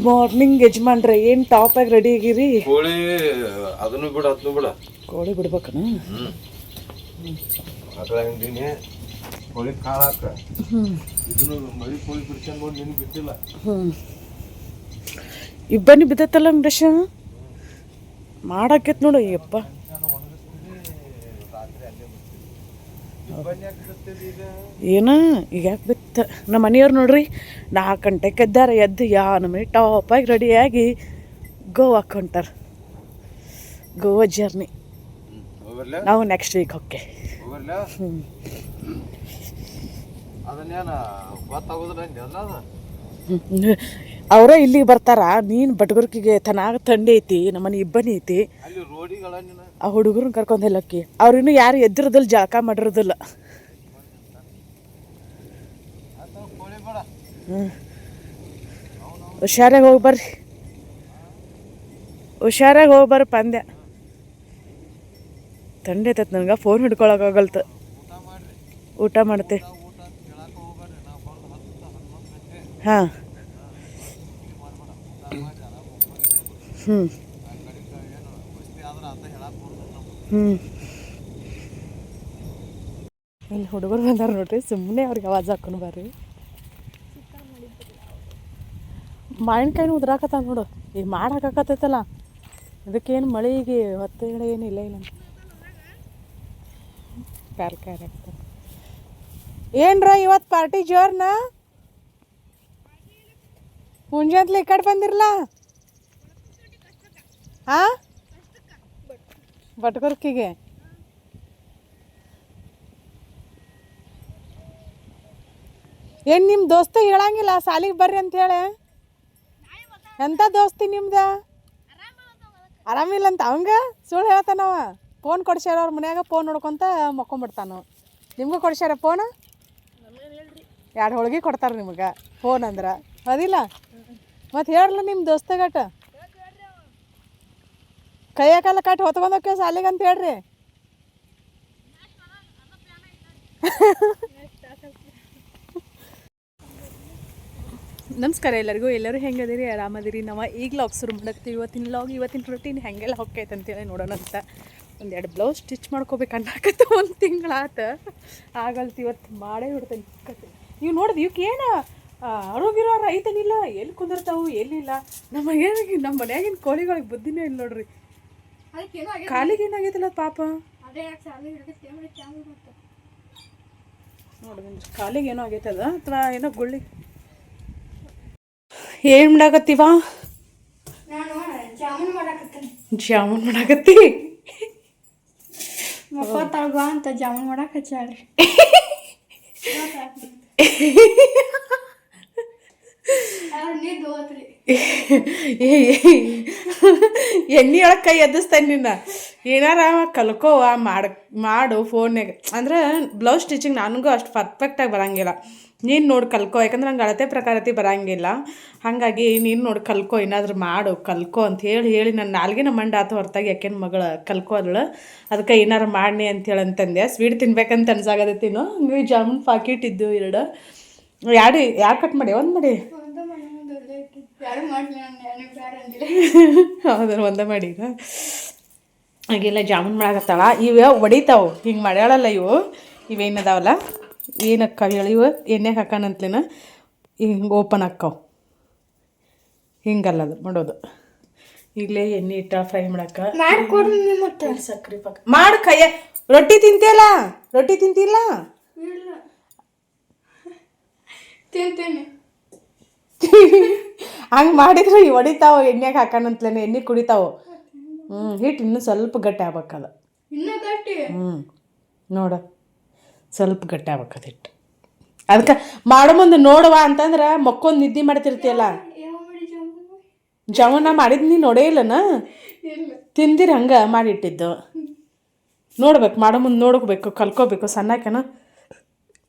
Good morning ಯಜಮಾನ್ರೆ ಏನು ಆಗಿ ರೆಡಿ ಆಗಿರಿ? ಕೋಳಿ ಅದನ್ನು ಬಿಡ ಅದನ್ನು ಬಿಡ. ಕೋಳಿ ಬಿಡ್ಬೇಕನ? ಹಿಂದಿನಿ ಕೋಳಿ ಕಾಳು ಹಾಕ ಇದನ್ನು ಮರಿ ಕೋಳಿ ಬಿಡ್ಸ್ಕೊಂಡ್ ನೋಡಿ ನಿನ್ ಬಿಟ್ಟಿಲ್ಲ. ಇಬ್ಬನಿ ಬಿದ್ದತ್ತಲ್ಲ ವೆಂಕಟೇಶ ಮಾಡಾಕೈತ್ ನೋಡು ಯಪ್ಪ ಏನ? ಈಗ ಯಾಕೆ ಬಿತ್ತ? ನಮ್ಮ ಮನೆಯವ್ರು ನೋಡ್ರಿ ನಾಲ್ಕು ಗಂಟೆಗೆ ಎದ್ದಾರ ಎದ್ದು ಯಾ ನಮ್ಮ ಟಾಪಾಗಿ ರೆಡಿಯಾಗಿ ಗೋವಾ ಹೊಂಟಾರ. ಗೋವಾ ಜರ್ನಿ ನಾವು ನೆಕ್ಸ್ಟ್ ವೀಕ್ ಓಕೆ ಹೋಗರ್ಲ ಹ್ಞೂ ಅದನ್ನೇನ ಗೊತ್ತಾಗೋದಿಲ್ಲ ಅವರ ಇಲ್ಲಿಗೆ ಬರ್ತಾರ ನೀನು ಬಟ್ಗುರ್ಕಿಗೆ ತನಾಗ ಥಂಡಿ ಐತಿ ನಮ್ಮನೆ ಇಬ್ಬನಿ ಐತಿ. ಆ ಹುಡುಗರನ್ನ ಕರ್ಕೊಂಡು ಹೇಳಕ್ಕಿ ಅವ್ರು ಇನ್ನು ಯಾರು ಎದ್ದಿರೋದಿಲ್ಲ ಜಳಕ ಮಾಡಿರೋದಿಲ್ಲ. ಹ್ಞೂ ಹುಷಾರಾಗಿ ಹೋಗಿ ಬರ್ರಿ. ಹುಷಾರಾಗಿ ಹೋಗಿ ಬರ್ರಿ ಪಂದ್ಯ. ಥಂಡಿ ಐತತ್ ನನಗೆ ಫೋನ್ ಹಿಡ್ಕೊಳಕ್ಕಾಗಲ್ತ ಊಟ ಮಾಡ್ತೆ. ಊಟ ಅಂತ ಕೇಳಾಕ ಹೋಗ್ಬೇಡ್ರಿ ನಾ ಬಂದು ಹತ್ತು ಹನ್ನೊಂದು ಗಂಟೆ ಹಾಂ ಹ್ಞೂ ಆ ಕಡೆಗೆ ಏನು ವಸ್ತಿ ಆದ್ರೆ ಅಂತ ಹೇಳಕ್ ಬರೋದಿಲ್ಲ ನಮ್ಗೆ ಹ್ಞೂ ಇಲ್ಲಿ ಹುಡುಗರು ಬಂದಾರ ನೋಡ್ರಿ ಸುಮ್ಮನೆ ಅವ್ರಿಗೆ ಆವಾಜ್ ಹಾಕೊಂಡು ಬರ್ರಿ. ಮಾವಿನಕಾಯಿನ ಉದ್ರಾಕತ್ತ ನೋಡು, ಈಗ ಮಾಡಿ ಹಾಕಾಕತ್ತೈತಲ್ಲ ಅದಕ್ಕೇನು ಮಳೆಗೆ ಹೊತ್ತು ಏನು ಇಲ್ಲ ಇಲ್ಲ ಕಾರ್ ಕಾರ್ ಏನ್ರ ಇವತ್ತು ಪಾರ್ಟಿ ಜೋರ್ನ? ಮುಂಜಾನ್ಲೆ ಈ ಕಡೆ ಬಂದಿರಲ್ಲ ಹಾಂ ಬಟ್ಗುರ್ಕಿಗೆ ಏನು ನಿಮ್ಮ ದೋಸ್ತ ಹೇಳಂಗಿಲ್ಲ? ಸಾಲಿಗೆ ಬರ್ರಿ ಅಂತ ಹೇಳಿ. ಎಂಥ ದೋಸ್ತಿ ನಿಮ್ದು? ಆರಾಮಿಲ್ಲ ಅಂತ ಅವಂಗ? ಸುಳ್ಳು ಹೇಳ್ತಾನವ. ಫೋನ್ ಕೊಡ್ಸ್ಯಾರ ಅವ್ರ ಮನ್ಯಾಗ, ಫೋನ್ ನೋಡ್ಕೊಂತ ಮಕ್ಕೊಂಬಿಡ್ತಾನು ನಿಮ್ಗೂ ಕೊಡ್ಸ್ಯಾರ ಫೋನ್? ಎರಡು ಹೋಳಿಗೆ ಕೊಡ್ತಾರೆ ನಿಮಗೆ, ಫೋನ್ ಅಂದ್ರೆ. ಅದಿಲ್ಲ? ಮತ್ತು ಹೇಳಲ್ಲ ನಿಮ್ಮ ದೋಸ್ತಗಟ ಕೈಯ ಕಾಲ ಕಟ್ಟಿ ಹೊತ್ಕೊಂಡೋಕೆ ಸಾಲಿಗೆ ಅಂತ ಹೇಳ್ರಿ. ನಮಸ್ಕಾರ ಎಲ್ಲರಿಗೂ, ಎಲ್ಲರೂ ಹೆಂಗದಿರಿ? ಆರಾಮದಿರಿ? ನಾವು ಈಗ ಲಾಗ್ ಶುರು ಮಾಡಕ್ತೀವಿ ಇವತ್ತಿನ ಲಾಗ್ ಇವತ್ತಿನ ರೊಟೀನ್ ಹೆಂಗೆಲ್ಲ ಹೊಕ್ಕೈತೆ ಅಂತೇಳಿ ನೋಡೋಣ ಅಂತ. ಒಂದೆರಡು ಬ್ಲೌಸ್ ಸ್ಟಿಚ್ ಮಾಡ್ಕೋಬೇಕು ಅನ್ನಕತ್ತ ಒಂದು ತಿಂಗಳಾತ. ಆಗಲ್ತು ಇವತ್ತು ಮಾಡೇ ಬಿಡ್ತೇನೆ. ನೀವು ನೋಡಿದ್ವಿ ಇವಕ್ಕೆ ಏನು ಆರೋಗ್ಯರೋ ರೈತನಿಲ್ಲ ಎಲ್ಲಿ ಕುಂದಿರ್ತಾವು, ಎಲ್ಲಿಲ್ಲ. ನಮ್ಮ ಏನಾಗಿ ನಮ್ಮ ಮನ್ಯಾಗಿನ ಕೋಳಿಗಳಿಗೆ ಬುದ್ಧಿನೇ ಇಲ್ಲ ನೋಡ್ರಿ. ಕಾಲಿಗೆ ಏನಾಗೈತಲ್ಲ ಪಾಪ? ನೋಡ್ರಿ ಕಾಲಿಗೆ ಏನೋ ಆಗೈತದ ಅಥವಾ ಏನೋ ಗುಳ್ಳಿ? ಏನು ಮಾಡಾಕತ್ತೀವ? ಜಾಮೂನ್ ಮಾಡಾಕತ್ತಿ? ಮಕ್ಕೋತಾಳ್ಗ ಅಂತ ಜಾಮೂನ್ ಮಾಡಾಕ ಹಚ್ಚಾಳ್ರಿ ಎಣ್ಣೆ ಒಳಗೆ ಕೈ ಎದ್ದಿಸ್ತಾನೆ ನಿನ್ನ. ಏನಾರ ಕಲ್ಕೋವ ಮಾಡ, ಮಾಡು ಫೋನ್ಯಾಗ ಅಂದ್ರೆ ಬ್ಲೌಸ್ ಸ್ಟಿಚಿಂಗ್ ನನಗೂ ಅಷ್ಟು ಪರ್ಫೆಕ್ಟಾಗಿ ಬರಂಗಿಲ್ಲ. ನೀನು ನೋಡಿ ಕಲ್ಕೋ, ಯಾಕಂದ್ರೆ ನಂಗೆ ಅಳತೆ ಪ್ರಕಾರತಿ ಬರಂಗಿಲ್ಲ. ಹಾಗಾಗಿ ನೀನು ನೋಡಿ ಕಲ್ಕೋ, ಏನಾದರೂ ಮಾಡು, ಕಲ್ಕೋ ಅಂತ ಹೇಳಿ ಹೇಳಿ ನನ್ನ ನಾಲ್ಗಿನ ಮಂಡ ಆತ ಹೊರತಾಗಿ ಯಾಕೆನ ಮಗಳ ಕಲ್ಕೋ ಅದಳು. ಅದಕ್ಕೆ ಏನಾರು ಮಾಡಿ ಅಂತೇಳಿ ಅಂತಂದೆ. ಸ್ವೀಟ್ ತಿನ್ಬೇಕಂತ ಅನ್ಸಾಗದೈತಿನೋ ತಿನ್ನು ಜಾಮೂನ್ ಪಾಕಿಟ್ ಇದ್ದು ಎರಡು. ಎರಡು ಯಾರು ಕಟ್ ಮಾಡಿ ಒಂದು ಮಾಡಿ. ಒಳ್ಳೆ ಐತಿ ಯಾರು ಮಾಡ್ಲಿ ನಾನು ನನಗೆ ಬೇಡ ಅಂದಿಲ್ಲ ಹೌದಾ ಒಂದೇ ಮಾಡಿ ಹಾಗೆಲ್ಲ ಜಾಮೂನ್ ಮಾಡಾಕತ್ತಾಳ. ಇವ ಹೊಡಿತಾವು ಹಿಂಗೆ ಮಾಡ್ಯಾಳಲ್ಲ ಇವು. ಇವೇನದಾವಲ್ಲ ಏನು ಅಕ್ಕ ಹೇಳಿ ಇವು ಎಣ್ಣೆ ಹಾಕೋಣಂತ್ಲೇನ ಹಿಂಗೆ ಓಪನ್ ಆಕ್ಕಾವು ಹಿಂಗಲ್ಲ ಅದು ಮಾಡೋದು. ಈಗಲೇ ಎಣ್ಣೆ ಇಟ್ಟ ಫ್ರೈ ಮಾಡಕ್ಕೆ ಪಾಕ? ಮಾಡು ಕೈಯ. ರೊಟ್ಟಿ ತಿಂತಿಯಲ್ಲ? ರೊಟ್ಟಿ ತಿಂತಿಲ್ಲ ತಿಂತೀನಿ. ಹಂಗೆ ಮಾಡಿದ್ರೆ ಈ ಹೊಡಿತಾವ ಎಣ್ಣೆಗೆ ಹಾಕೋಣಂತ್ಲೇನೆ ಎಣ್ಣೆ ಕುಡಿತಾವು. ಹ್ಞೂ ಹಿಟ್ಟು ಇನ್ನೂ ಸ್ವಲ್ಪ ಗಟ್ಟಿ ಆಗ್ಬೇಕದ. ಗಟ್ಟಿ? ಹ್ಞೂ ನೋಡ ಸ್ವಲ್ಪ ಗಟ್ಟಿ ಆಗ್ಬೇಕದು ಹಿಟ್ಟು ಅದಕ್ಕೆ ಮಾಡೋ ಮುಂದೆ ನೋಡುವ ಅಂತಂದ್ರೆ ಮಕ್ಕೊಂದು ನಿದ್ದೆ ಮಾಡ್ತಿರ್ತೀಯಲ್ಲ? ಜವನ ಮಾಡಿದ್ ನೀ ನೋಡೇ ಇಲ್ಲನ? ಇಲ್ಲ. ತಿಂದಿರ ಹಂಗೆ ಮಾಡಿಟ್ಟಿದ್ದು. ನೋಡ್ಬೇಕು ಮಾಡೋ ಮುಂದೆ ನೋಡ್ಬೇಕು ಕಲ್ಕೋಬೇಕು ಸಣ್ಣಕೇನ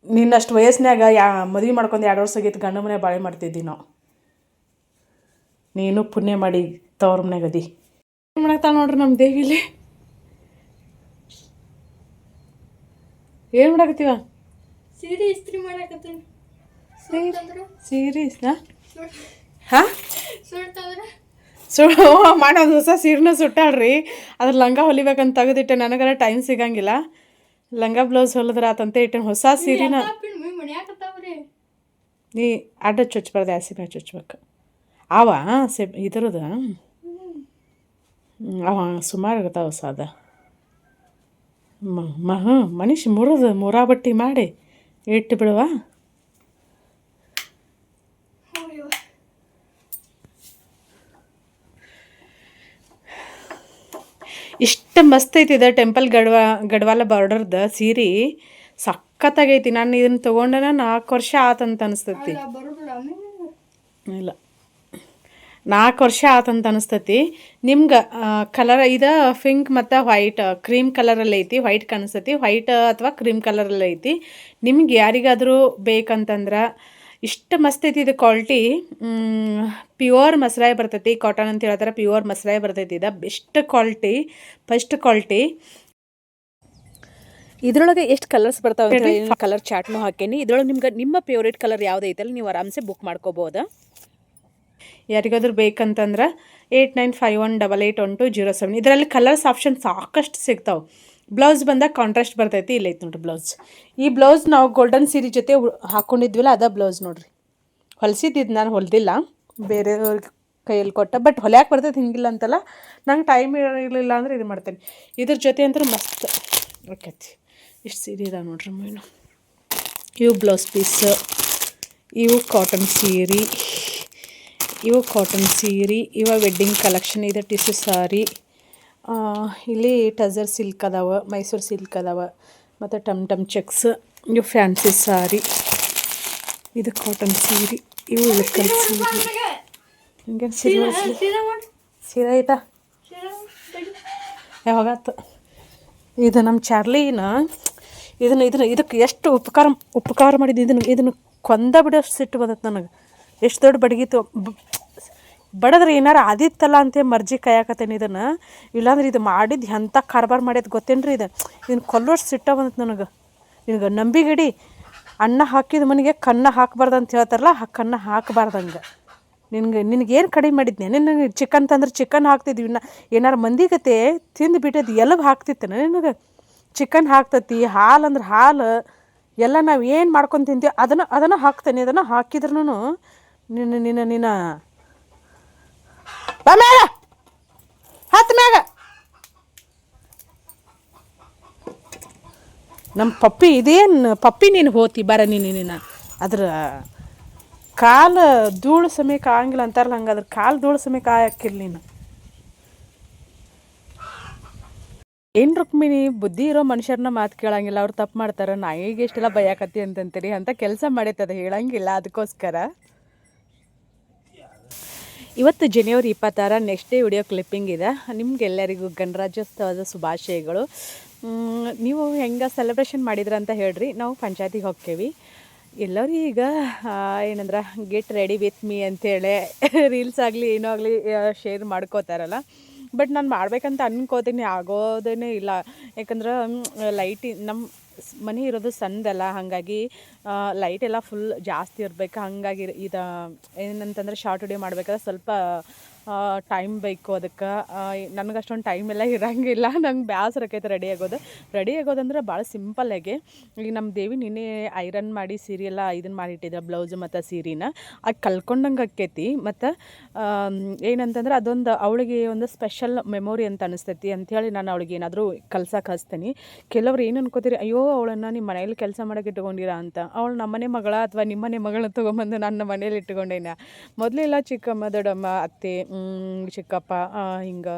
ನಿನ್ನಷ್ಟು ವಯಸ್ಸಿನಾಗ ಯಾ ಮದುವೆ ಮಾಡ್ಕೊಂಡು ಎರಡು ವರ್ಷ ಆಗಿತ್ತು ಗಂಡ ಮನೆ ಬಾಳೆ ಮಾಡ್ತಿದ್ದಿ ನಾವು ನೀನು ಪುಣ್ಯ ಮಾಡಿ ತವ್ರ ಮನೆಗೆ ಅದಿ. ಏನು ಮಾಡಕ್ತಾಳ ನೋಡ್ರಿ ನಮ್ಮ ದೇವಿಲಿ? ಏನು ಮಾಡಾಕತ್ತೀವ? ಸೀರೆ ಇಸ್ತ್ರಿ ಮಾಡಾಕತ್ತೇನೆ. ಸೀರೀಸ್ನಾ ಹಾಂ? ಸುಳ್ಳು ಮಾಡೋದು ಹೊಸ ಸೀರೆನ ಸುಟ್ಟಾಳ್ರಿ. ಅದ್ರ ಲಂಗ ಹೊಲಿಬೇಕಂತ ತೆಗೆದಿಟ್ಟೆ ನನಗರ ಟೈಮ್ ಸಿಗಂಗಿಲ್ಲ. ಲಂಗ ಬ್ಲೌಸ್ ಹೊಲಿದ್ರೆ ಆತಂತೆ ಇಟ್ಟೆ ಹೊಸ ಸೀರೆನ ನೀ ಅಡ್ಡ ಚುಚ್ಚಬಾರ್ದು ಹಸಿ ಮ್ಯಾಗ ಚುಚ್ಬೇಕು. ಅವ ಸೆ ಇದ್ರದ. ಅವ ಸುಮಾರು ಇರ್ತಾವ ಸಾದ ಮ ಹ್ಞೂ ಮನುಷ್ಯ ಮುರಿದು ಮುರಾ ಬಟ್ಟಿ ಮಾಡಿ ಇಟ್ಟು ಬಿಡುವ. ಇಷ್ಟು ಮಸ್ತ್ ಐತಿ ಇದು ಟೆಂಪಲ್ ಗಡ್ವಾ ಗಡ್ವಾಲ ಬಾರ್ಡರ್ದ ಸೀರೆ. ಸಖತ್ತಾಗೈತಿ. ನಾನು ಇದನ್ನು ತೊಗೊಂಡನ ನಾಲ್ಕು ವರ್ಷ ಆತಂತ ಅನಿಸ್ತೈತಿ. ಇಲ್ಲ. ನಾಲ್ಕು ವರ್ಷ ಆತಂತ ಅನಿಸ್ತತಿ. ನಿಮ್ಗೆ ಕಲರ್ ಇದು ಪಿಂಕ್ ಮತ್ತು ವೈಟ್ ಕ್ರೀಮ್ ಕಲರಲ್ಲಿ ಐತಿ ವೈಟ್ ಕಾಣಿಸ್ತತಿ. ವೈಟ್ ಅಥವಾ ಕ್ರೀಮ್ ಕಲರಲ್ಲಿ ಐತಿ. ನಿಮ್ಗೆ ಯಾರಿಗಾದರೂ ಬೇಕಂತಂದ್ರೆ ಇಷ್ಟು ಮಸ್ತ್ ಐತಿ ಇದು ಕ್ವಾಲಿಟಿ ಪ್ಯೂರ್ ಮಸರಾಯಿ ಬರ್ತೈತಿ. ಕಾಟನ್ ಅಂತ ಹೇಳ್ತಾರೆ ಪ್ಯೂರ್ ಮಸರಾಯಿ ಬರ್ತೈತಿ. ಇದು ಬೆಸ್ಟ್ ಕ್ವಾಲಿಟಿ ಫಸ್ಟ್ ಕ್ವಾಲಿಟಿ ಇದ್ರೊಳಗೆ ಎಷ್ಟು ಕಲರ್ಸ್ ಬರ್ತಾವೆ ಕಲರ್ ಚಾಟ್ನು ಹಾಕೇನಿ. ಇದ್ರೊಳಗೆ ನಿಮ್ಗೆ ನಿಮ್ಮ ಫೇವ್ರೇಟ್ ಕಲರ್ ಯಾವುದೈತಲ್ಲ ನೀವು ಆರಾಮ್ಸೆ ಬುಕ್ ಮಾಡ್ಕೋಬೋದು. ಯಾರಿಗಾದ್ರೂ ಬೇಕಂತಂದ್ರೆ eight nine five one double eight one two zero seven. ಇದರಲ್ಲಿ ಕಲರ್ಸ್ ಆಪ್ಷನ್ ಸಾಕಷ್ಟು ಸಿಗ್ತಾವೆ. ಬ್ಲೌಸ್ ಬಂದಾಗ ಕಾಂಟ್ರಾಸ್ಟ್ ಬರ್ತೈತಿ, ಇಲ್ಲ ಐತೆ ನೋಡ್ರಿ ಬ್ಲೌಸ್. ಈ ಬ್ಲೌಸ್ ನಾವು ಗೋಲ್ಡನ್ ಸೀರೆ ಜೊತೆ ಹಾಕ್ಕೊಂಡಿದ್ವಿಲ್ಲ ಅದ ಬ್ಲೌಸ್ ನೋಡಿರಿ. ಹೊಲಿಸಿದ್ದು ನಾನು ಹೊಲ್ದಿಲ್ಲ, ಬೇರೆಯವ್ರಿಗೆ ಕೈಯಲ್ಲಿ ಕೊಟ್ಟ, ಬಟ್ ಹೊಲ್ಯಾಕೆ ಬರ್ತೈತೆ ಹಿಂಗಿಲ್ಲ ಅಂತಲ್ಲ, ನಂಗೆ ಟೈಮ್ ಇರಲಿಲ್ಲ ಅಂದ್ರೆ ಇದು ಮಾಡ್ತೇನೆ. ಇದ್ರ ಜೊತೆ ಅಂದ್ರೆ ಮಸ್ತ್ ಆಕೈತಿ. ಇಷ್ಟು ಸೀರೆ ಇದಾವೆ ನೋಡ್ರಿ ಮೀನು ಇವು ಬ್ಲೌಸ್ ಪೀಸ್, ಇವು ಕಾಟನ್ ಸೀರೆ. ಇವು ಕಾಟನ್ ಸೀರೆ ಇವ ವೆಡ್ಡಿಂಗ್ ಕಲೆಕ್ಷನ್ ಇದೆ ಟಿಶ್ಯೂ ಸಾರಿ ಇಲ್ಲಿ ಟಜರ್ ಸಿಲ್ಕ್ ಅದಾವ ಮೈಸೂರು ಸಿಲ್ಕ್ ಅದಾವ ಮತ್ತು ಟಮ್ ಟಮ್ ಚೆಕ್ಸ್ ಇವು ಫ್ಯಾನ್ಸಿ ಸಾರಿ ಇದು ಕಾಟನ್ ಸೀರೆ ಇವು ಇಳಕಲ್ ಸೀರೆ. ಹಿಂಗೆ ಸೀರೆ ಸೀರೆ ಐತಾ ಮಾಡಿ ಇದು ನಮ್ಮ ಚಾರ್ಲಿನ ಇದನ್ನು ಇದನ್ನು ಇದಕ್ಕೆ ಎಷ್ಟು ಉಪಕಾರ ಉಪಕಾರ ಮಾಡಿದ್ದು ಇದನ್ನು ಇದನ್ನು ಕೊಂದ ಬಿಡೋಷ್ಟು ಸಿಟ್ಟು ಬಂದತ್ತೆ ನನಗೆ. ಎಷ್ಟು ದೊಡ್ಡ ಬಡಗಿತ್ತು ಬಡದ್ರೆ ಏನಾರ ಆದಿತ್ತಲ್ಲ ಅಂತ ಮರ್ಜಿ ಕಾಯಕತ್ತೇನೆ ಇದನ್ನು. ಇಲ್ಲಾಂದ್ರೆ ಇದು ಮಾಡಿದ್ದು ಎಂಥ ಕಾರ್ಬಾರ್ ಮಾಡ್ಯದ ಗೊತ್ತೇನ್ರಿ ಇದು? ಇದನ್ನು ಕೊಲ್ಲೋಷ್ಟು ಸಿಟ್ಟ ಬಂದತ್ತೆ ನನಗೆ. ನಿನಗೆ ನಂಬಿಗಡಿ ಅನ್ನ ಹಾಕಿದ ಮನೆಗೆ ಕನ್ನ ಹಾಕಬಾರ್ದು ಅಂತ ಹೇಳ್ತಾರಲ್ಲ, ಆ ಕನ್ನ ಹಾಕಬಾರ್ದಂಗೆ ನಿನಗೆ, ನಿನಗೇನು ಕಡಿಮೆ ಮಾಡಿದ್ನೆ? ನಿನ್ನ ಚಿಕನ್ ತಂದ್ರೆ ಚಿಕನ್ ಹಾಕ್ತಿದ್ವಿ. ಇನ್ನು ಏನಾರು ಮಂದಿಗತೆ ತಿಂದು ಬಿಟ್ಟದ್ದು ಎಲಬ್ ಹಾಕ್ತಿತ್ತೇನೆ ನಿನಗೆ? ಚಿಕನ್ ಹಾಕ್ತತಿ, ಹಾಲು ಅಂದ್ರೆ ಹಾಲು. ಎಲ್ಲ ನಾವು ಏನು ಮಾಡ್ಕೊಂಡು ತಿಂತೀವಿ ಅದನ್ನು ಅದನ್ನು ಹಾಕ್ತೇನೆ, ಅದನ್ನು ಹಾಕಿದ್ರೂ ನಿನ್ನ ನಿನ್ನ ನಿನ್ನ. ಮ್ಯಾಗ ಹತ್ತು ಮ್ಯಾಗ. ನಮ್ಮ ಪಪ್ಪಿ, ಇದೇನು ಪಪ್ಪಿ ನೀನು ಹೋತಿ? ಬರ ನೀನು ನಿನ್ನ ಅದ್ರ ಕಾಲು ಧೂಳು ಸಮಯಕ್ಕೆ ಆಗಂಗಿಲ್ಲ ಅಂತಾರಲ್ಲ ಹಂಗೆ ಅದ್ರ ಕಾಲು ಧೂಳು ಸಮಯಕ್ಕೆ ಹಾಕಿಲ್ಲ ನೀನು. ಏನು ರುಕ್ಮಿಣಿ, ಬುದ್ಧಿ ಇರೋ ಮನುಷ್ಯರನ್ನ ಮಾತು ಕೇಳಂಗಿಲ್ಲ, ಅವ್ರು ತಪ್ಪು ಮಾಡ್ತಾರೆ, ನಾಯಿಗೆ ಇಷ್ಟೆಲ್ಲ ಭಯಕತ್ತಿ ಅಂತಂತೀರಿ, ಅಂತ ಕೆಲಸ ಮಾಡೈತದ, ಹೇಳಂಗಿಲ್ಲ ಅದಕ್ಕೋಸ್ಕರ. ಇವತ್ತು ಜನವರಿ ಇಪ್ಪತ್ತಾರ ನೆಕ್ಸ್ಟ್ ಡೇ ವಿಡಿಯೋ ಕ್ಲಿಪ್ಪಿಂಗ್ ಇದೆ. ನಿಮಗೆಲ್ಲರಿಗೂ ಗಣರಾಜ್ಯೋತ್ಸವದ ಶುಭಾಶಯಗಳು. ನೀವು ಹೆಂಗೆ ಸೆಲೆಬ್ರೇಷನ್ ಮಾಡಿದ್ರ ಅಂತ ಹೇಳ್ರಿ. ನಾವು ಪಂಚಾಯತಿಗೆ ಹೋಗ್ತೇವೆ. ಎಲ್ಲರೂ ಈಗ ಏನಂದ್ರೆ ಗೆಟ್ ರೆಡಿ ವಿತ್ ಮೀ ಅಂತೇಳಿ ರೀಲ್ಸ್ ಆಗಲಿ, ಏನೋ ಆಗಲಿ ಶೇರ್ ಮಾಡ್ಕೋತಾರಲ್ಲ. ಬಟ್ ನಾನು ಮಾಡ್ಬೇಕಂತ ಅನ್ಕೋತೀನಿ ಆಗೋದೇ ಇಲ್ಲ. ಯಾಕಂದ್ರೆ ಲೈಟಿ ನಮ್ಮ ಮನೆ ಇರೋದು ಸಣ್ಣದಲ್ಲ ಹಾಗಾಗಿ ಲೈಟ್ ಎಲ್ಲ ಫುಲ್ ಜಾಸ್ತಿ ಇರಬೇಕು. ಹಾಗಾಗಿ ಇದು, ಏನಂತಂದ್ರೆ ಶಾರ್ಟ್ ವಿಡಿಯೋ ಮಾಡ್ಬೇಕಾದ್ರೆ ಸ್ವಲ್ಪ ಟೈಮ್ ಬೇಕು ಅದಕ್ಕೆ. ನನಗೆ ಅಷ್ಟೊಂದು ಟೈಮ್ ಎಲ್ಲ ಇರೋಂಗಿಲ್ಲ. ನಂಗೆ ಬೇಸರ ಆಕೈತೆ ರೆಡಿ ಆಗೋದು. ರೆಡಿ ಆಗೋದಂದ್ರೆ ಭಾಳ ಸಿಂಪಲ್ಲಾಗಿ ಈಗ ನಮ್ಮ ದೇವಿ ನಿನ್ನೆ ಐರನ್ ಮಾಡಿ ಸೀರೆ ಎಲ್ಲ ಇದನ್ನು ಮಾಡಿಟ್ಟಿದ್ರೆ ಬ್ಲೌಸ್ ಮತ್ತು ಸೀರೆನ. ಅದು ಕಲ್ಕೊಂಡಂಗೆ ಆಕೈತಿ. ಮತ್ತು ಏನಂತಂದ್ರೆ ಅದೊಂದು ಅವಳಿಗೆ ಒಂದು ಸ್ಪೆಷಲ್ ಮೆಮೊರಿ ಅಂತ ಅನಿಸ್ತೈತಿ. ಅಂಥೇಳಿ ನಾನು ಅವಳಿಗೆ ಏನಾದರೂ ಕಲ್ಸಕ್ಕೆ ಹಚ್ತೀನಿ. ಕೆಲವ್ರು ಏನು ಅನ್ಕೋತೀರಿ, ಅಯ್ಯೋ, ಅವಳನ್ನು ನಿಮ್ಮ ಮನೇಲಿ ಕೆಲಸ ಮಾಡೋಕೆ ಇಟ್ಕೊಂಡಿರಾ ಅಂತ. ಅವಳು ನಮ್ಮನೆ ಮಗಳ ಅಥವಾ ನಿಮ್ಮನೆ ಮಗಳನ್ನ ತೊಗೊಂಬಂದು ನನ್ನ ಮನೇಲಿ ಇಟ್ಕೊಂಡೇನ. ಮೊದಲೆಲ್ಲ ಚಿಕ್ಕಮ್ಮ, ದೊಡ್ಡಮ್ಮ, ಅತ್ತೆ ಚಿಕ್ಕಪ್ಪ ಹಿಂಗೆ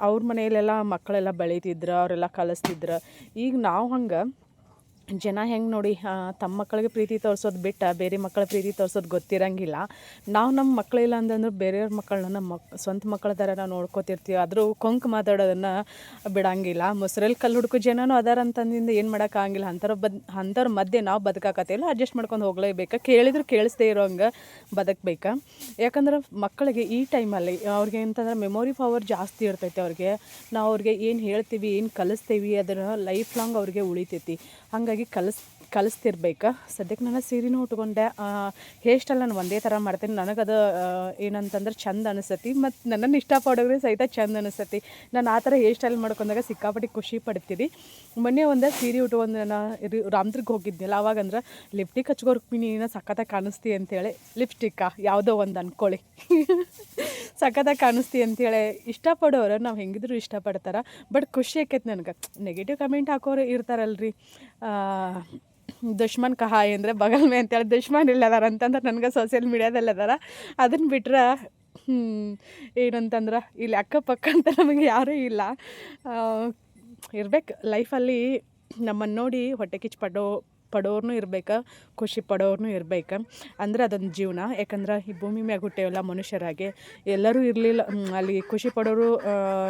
ಅವ್ರ ಮನೆಯಲ್ಲೆಲ್ಲ ಮಕ್ಕಳೆಲ್ಲ ಬೆಳೀತಿದ್ರು ಅವರೆಲ್ಲ ಕಲಿಸ್ತಿದ್ರು. ಈಗ ನಾವು ಹಂಗೆ ಜನ ಹೆಂಗೆ ನೋಡಿ ತಮ್ಮ ಮಕ್ಕಳಿಗೆ ಪ್ರೀತಿ ತೋರಿಸೋದು ಬಿಟ್ಟು ಬೇರೆ ಮಕ್ಕಳ ಪ್ರೀತಿ ತೋರಿಸೋದು ಗೊತ್ತಿರಂಗಿಲ್ಲ. ನಾವು ನಮ್ಮ ಮಕ್ಕಳಿಲ್ಲ ಅಂತಂದ್ರೆ ಬೇರೆಯವ್ರ ಮಕ್ಕಳನ್ನ ನಮ್ಮ ಮಕ್, ಸ್ವಂತ ಮಕ್ಕಳ ಥರ ನಾವು ನೋಡ್ಕೋತಿರ್ತೀವಿ. ಆದರೂ ಕೊಂಕ್ ಮಾತಾಡೋದನ್ನು ಬಿಡಂಗಿಲ್ಲ. ಮೊಸರಲ್ಲಿ ಕಲ್ಲು ಹುಡುಕು ಜನನೂ ಅದಾರ ಅಂತಂದಿಂದ ಏನು ಮಾಡೋಕ್ಕಾಗಿಲ್ಲ ಅಂಥವ್ರ ಬದ್, ಅಂಥವ್ರ ಮಧ್ಯೆ ನಾವು ಬದುಕಾಕತ್ತಿಲ್ಲ ಅಡ್ಜಸ್ಟ್ ಮಾಡ್ಕೊಂಡು ಹೋಗ್ಲೇಬೇಕು. ಕೇಳಿದ್ರು ಕೇಳಿಸ್ದೇ ಇರೋಂಗೆ ಬದುಕಬೇಕು. ಯಾಕಂದ್ರೆ ಮಕ್ಕಳಿಗೆ ಈ ಟೈಮಲ್ಲಿ ಅವ್ರಿಗೆ ಅಂತಂದ್ರೆ ಮೆಮೊರಿ ಪವರ್ ಜಾಸ್ತಿ ಇರ್ತೈತೆ ಅವ್ರಿಗೆ. ನಾವು ಅವ್ರಿಗೆ ಏನು ಹೇಳ್ತೀವಿ, ಏನು ಕಲಿಸ್ತೀವಿ ಅದನ್ನು ಲೈಫ್ ಲಾಂಗ್ ಅವ್ರಿಗೆ ಉಳಿತೈತಿ. ಹಾಗಾಗಿ ಕಲಿಸ್, ಕಲಿಸ್ತಿರ್ಬೇಕು. ಸದ್ಯಕ್ಕೆ ನಾನು ಸೀರೆನೂ ಉಟ್ಕೊಂಡೆ. ಹೇರ್ ಸ್ಟೈಲ್ ನಾನು ಒಂದೇ ಥರ ಮಾಡ್ತೀನಿ. ನನಗದು ಏನಂತಂದ್ರೆ ಚಂದ ಅನಿಸತಿ. ಮತ್ತು ನನ್ನನ್ನು ಇಷ್ಟಪಡೋದ್ರೆ ಸಹಿತ ಚಂದ ಅನಿಸತಿ. ನಾನು ಆ ಥರ ಹೇರ್ ಸ್ಟೈಲ್ ಮಾಡ್ಕೊಂಡಾಗ ಸಿಕ್ಕಾಪಟ್ಟೆ ಖುಷಿ ಪಡ್ತೀನಿ. ಮೊನ್ನೆ ಒಂದು ಸೀರೆ ಉಟ್ಕೊಂಡು ನಾನು ರಾಮದುರ್ಗ ಹೋಗಿದ್ನಲ್ಲ ಅವಾಗ ಅಂದ್ರೆ ಲಿಪ್ಟಿಕ್ ಹಚ್ಕೋರ್ಕ್ ನೀನು ಸಖತ್ತಾಗಿ ಕಾಣಿಸ್ತಿ ಅಂತೇಳಿ. ಲಿಪ್ಸ್ಟಿಕ್ಕಾ ಯಾವುದೋ ಒಂದು ಅಂದ್ಕೊಳ್ಳಿ ಸಖತ್ತಾಗಿ ಕಾಣಿಸ್ತಿ ಅಂತೇಳಿ ಇಷ್ಟಪಡೋರು, ನಾವು ಹೆಂಗಿದ್ರು ಇಷ್ಟಪಡ್ತಾರೆ. ಬಟ್ ಖುಷಿ ಆಕೈತೆ ನನಗೆ. ನೆಗೆಟಿವ್ ಕಮೆಂಟ್ ಹಾಕೋರು ಇರ್ತಾರಲ್ರಿ. ದುಶ್ಮನ್ ಕಹಾಯ್ ಅಂದರೆ ಬಗಲ್ ಮೇ ಅಂತೇಳಿ ದುಶ್ಮನ್ ಇಲ್ಲದಾರ ಅಂತಂದ್ರೆ ನನಗೆ ಸೋಷಿಯಲ್ ಮೀಡ್ಯಾದಲ್ಲಿ ಅದಾರ. ಅದನ್ನು ಬಿಟ್ರೆ ಏನಂತಂದ್ರೆ ಇಲ್ಲಿ ಅಕ್ಕಪಕ್ಕ ಅಂತ ನಮಗೆ ಯಾರೂ ಇಲ್ಲ. ಇರ್ಬೇಕು. ಲೈಫಲ್ಲಿ ನಮ್ಮನ್ನು ನೋಡಿ ಹೊಟ್ಟೆ ಕಿಚ್ಚು ಪಡೋ ಪಡೋರ್ನು ಇರ್ಬೇಕು, ಖುಷಿ ಪಡೋರ್ನು ಇರ್ಬೇಕು. ಅಂದ್ರೆ ಅದೊಂದು ಜೀವನ. ಯಾಕಂದ್ರೆ ಈ ಭೂಮಿ ಮ್ಯಾಗ ಹುಟ್ಟೇವಲ್ಲ ಮನುಷ್ಯರಾಗೆ ಎಲ್ಲರೂ ಇರಲಿಲ್ಲ. ಅಲ್ಲಿ ಖುಷಿ ಪಡೋರು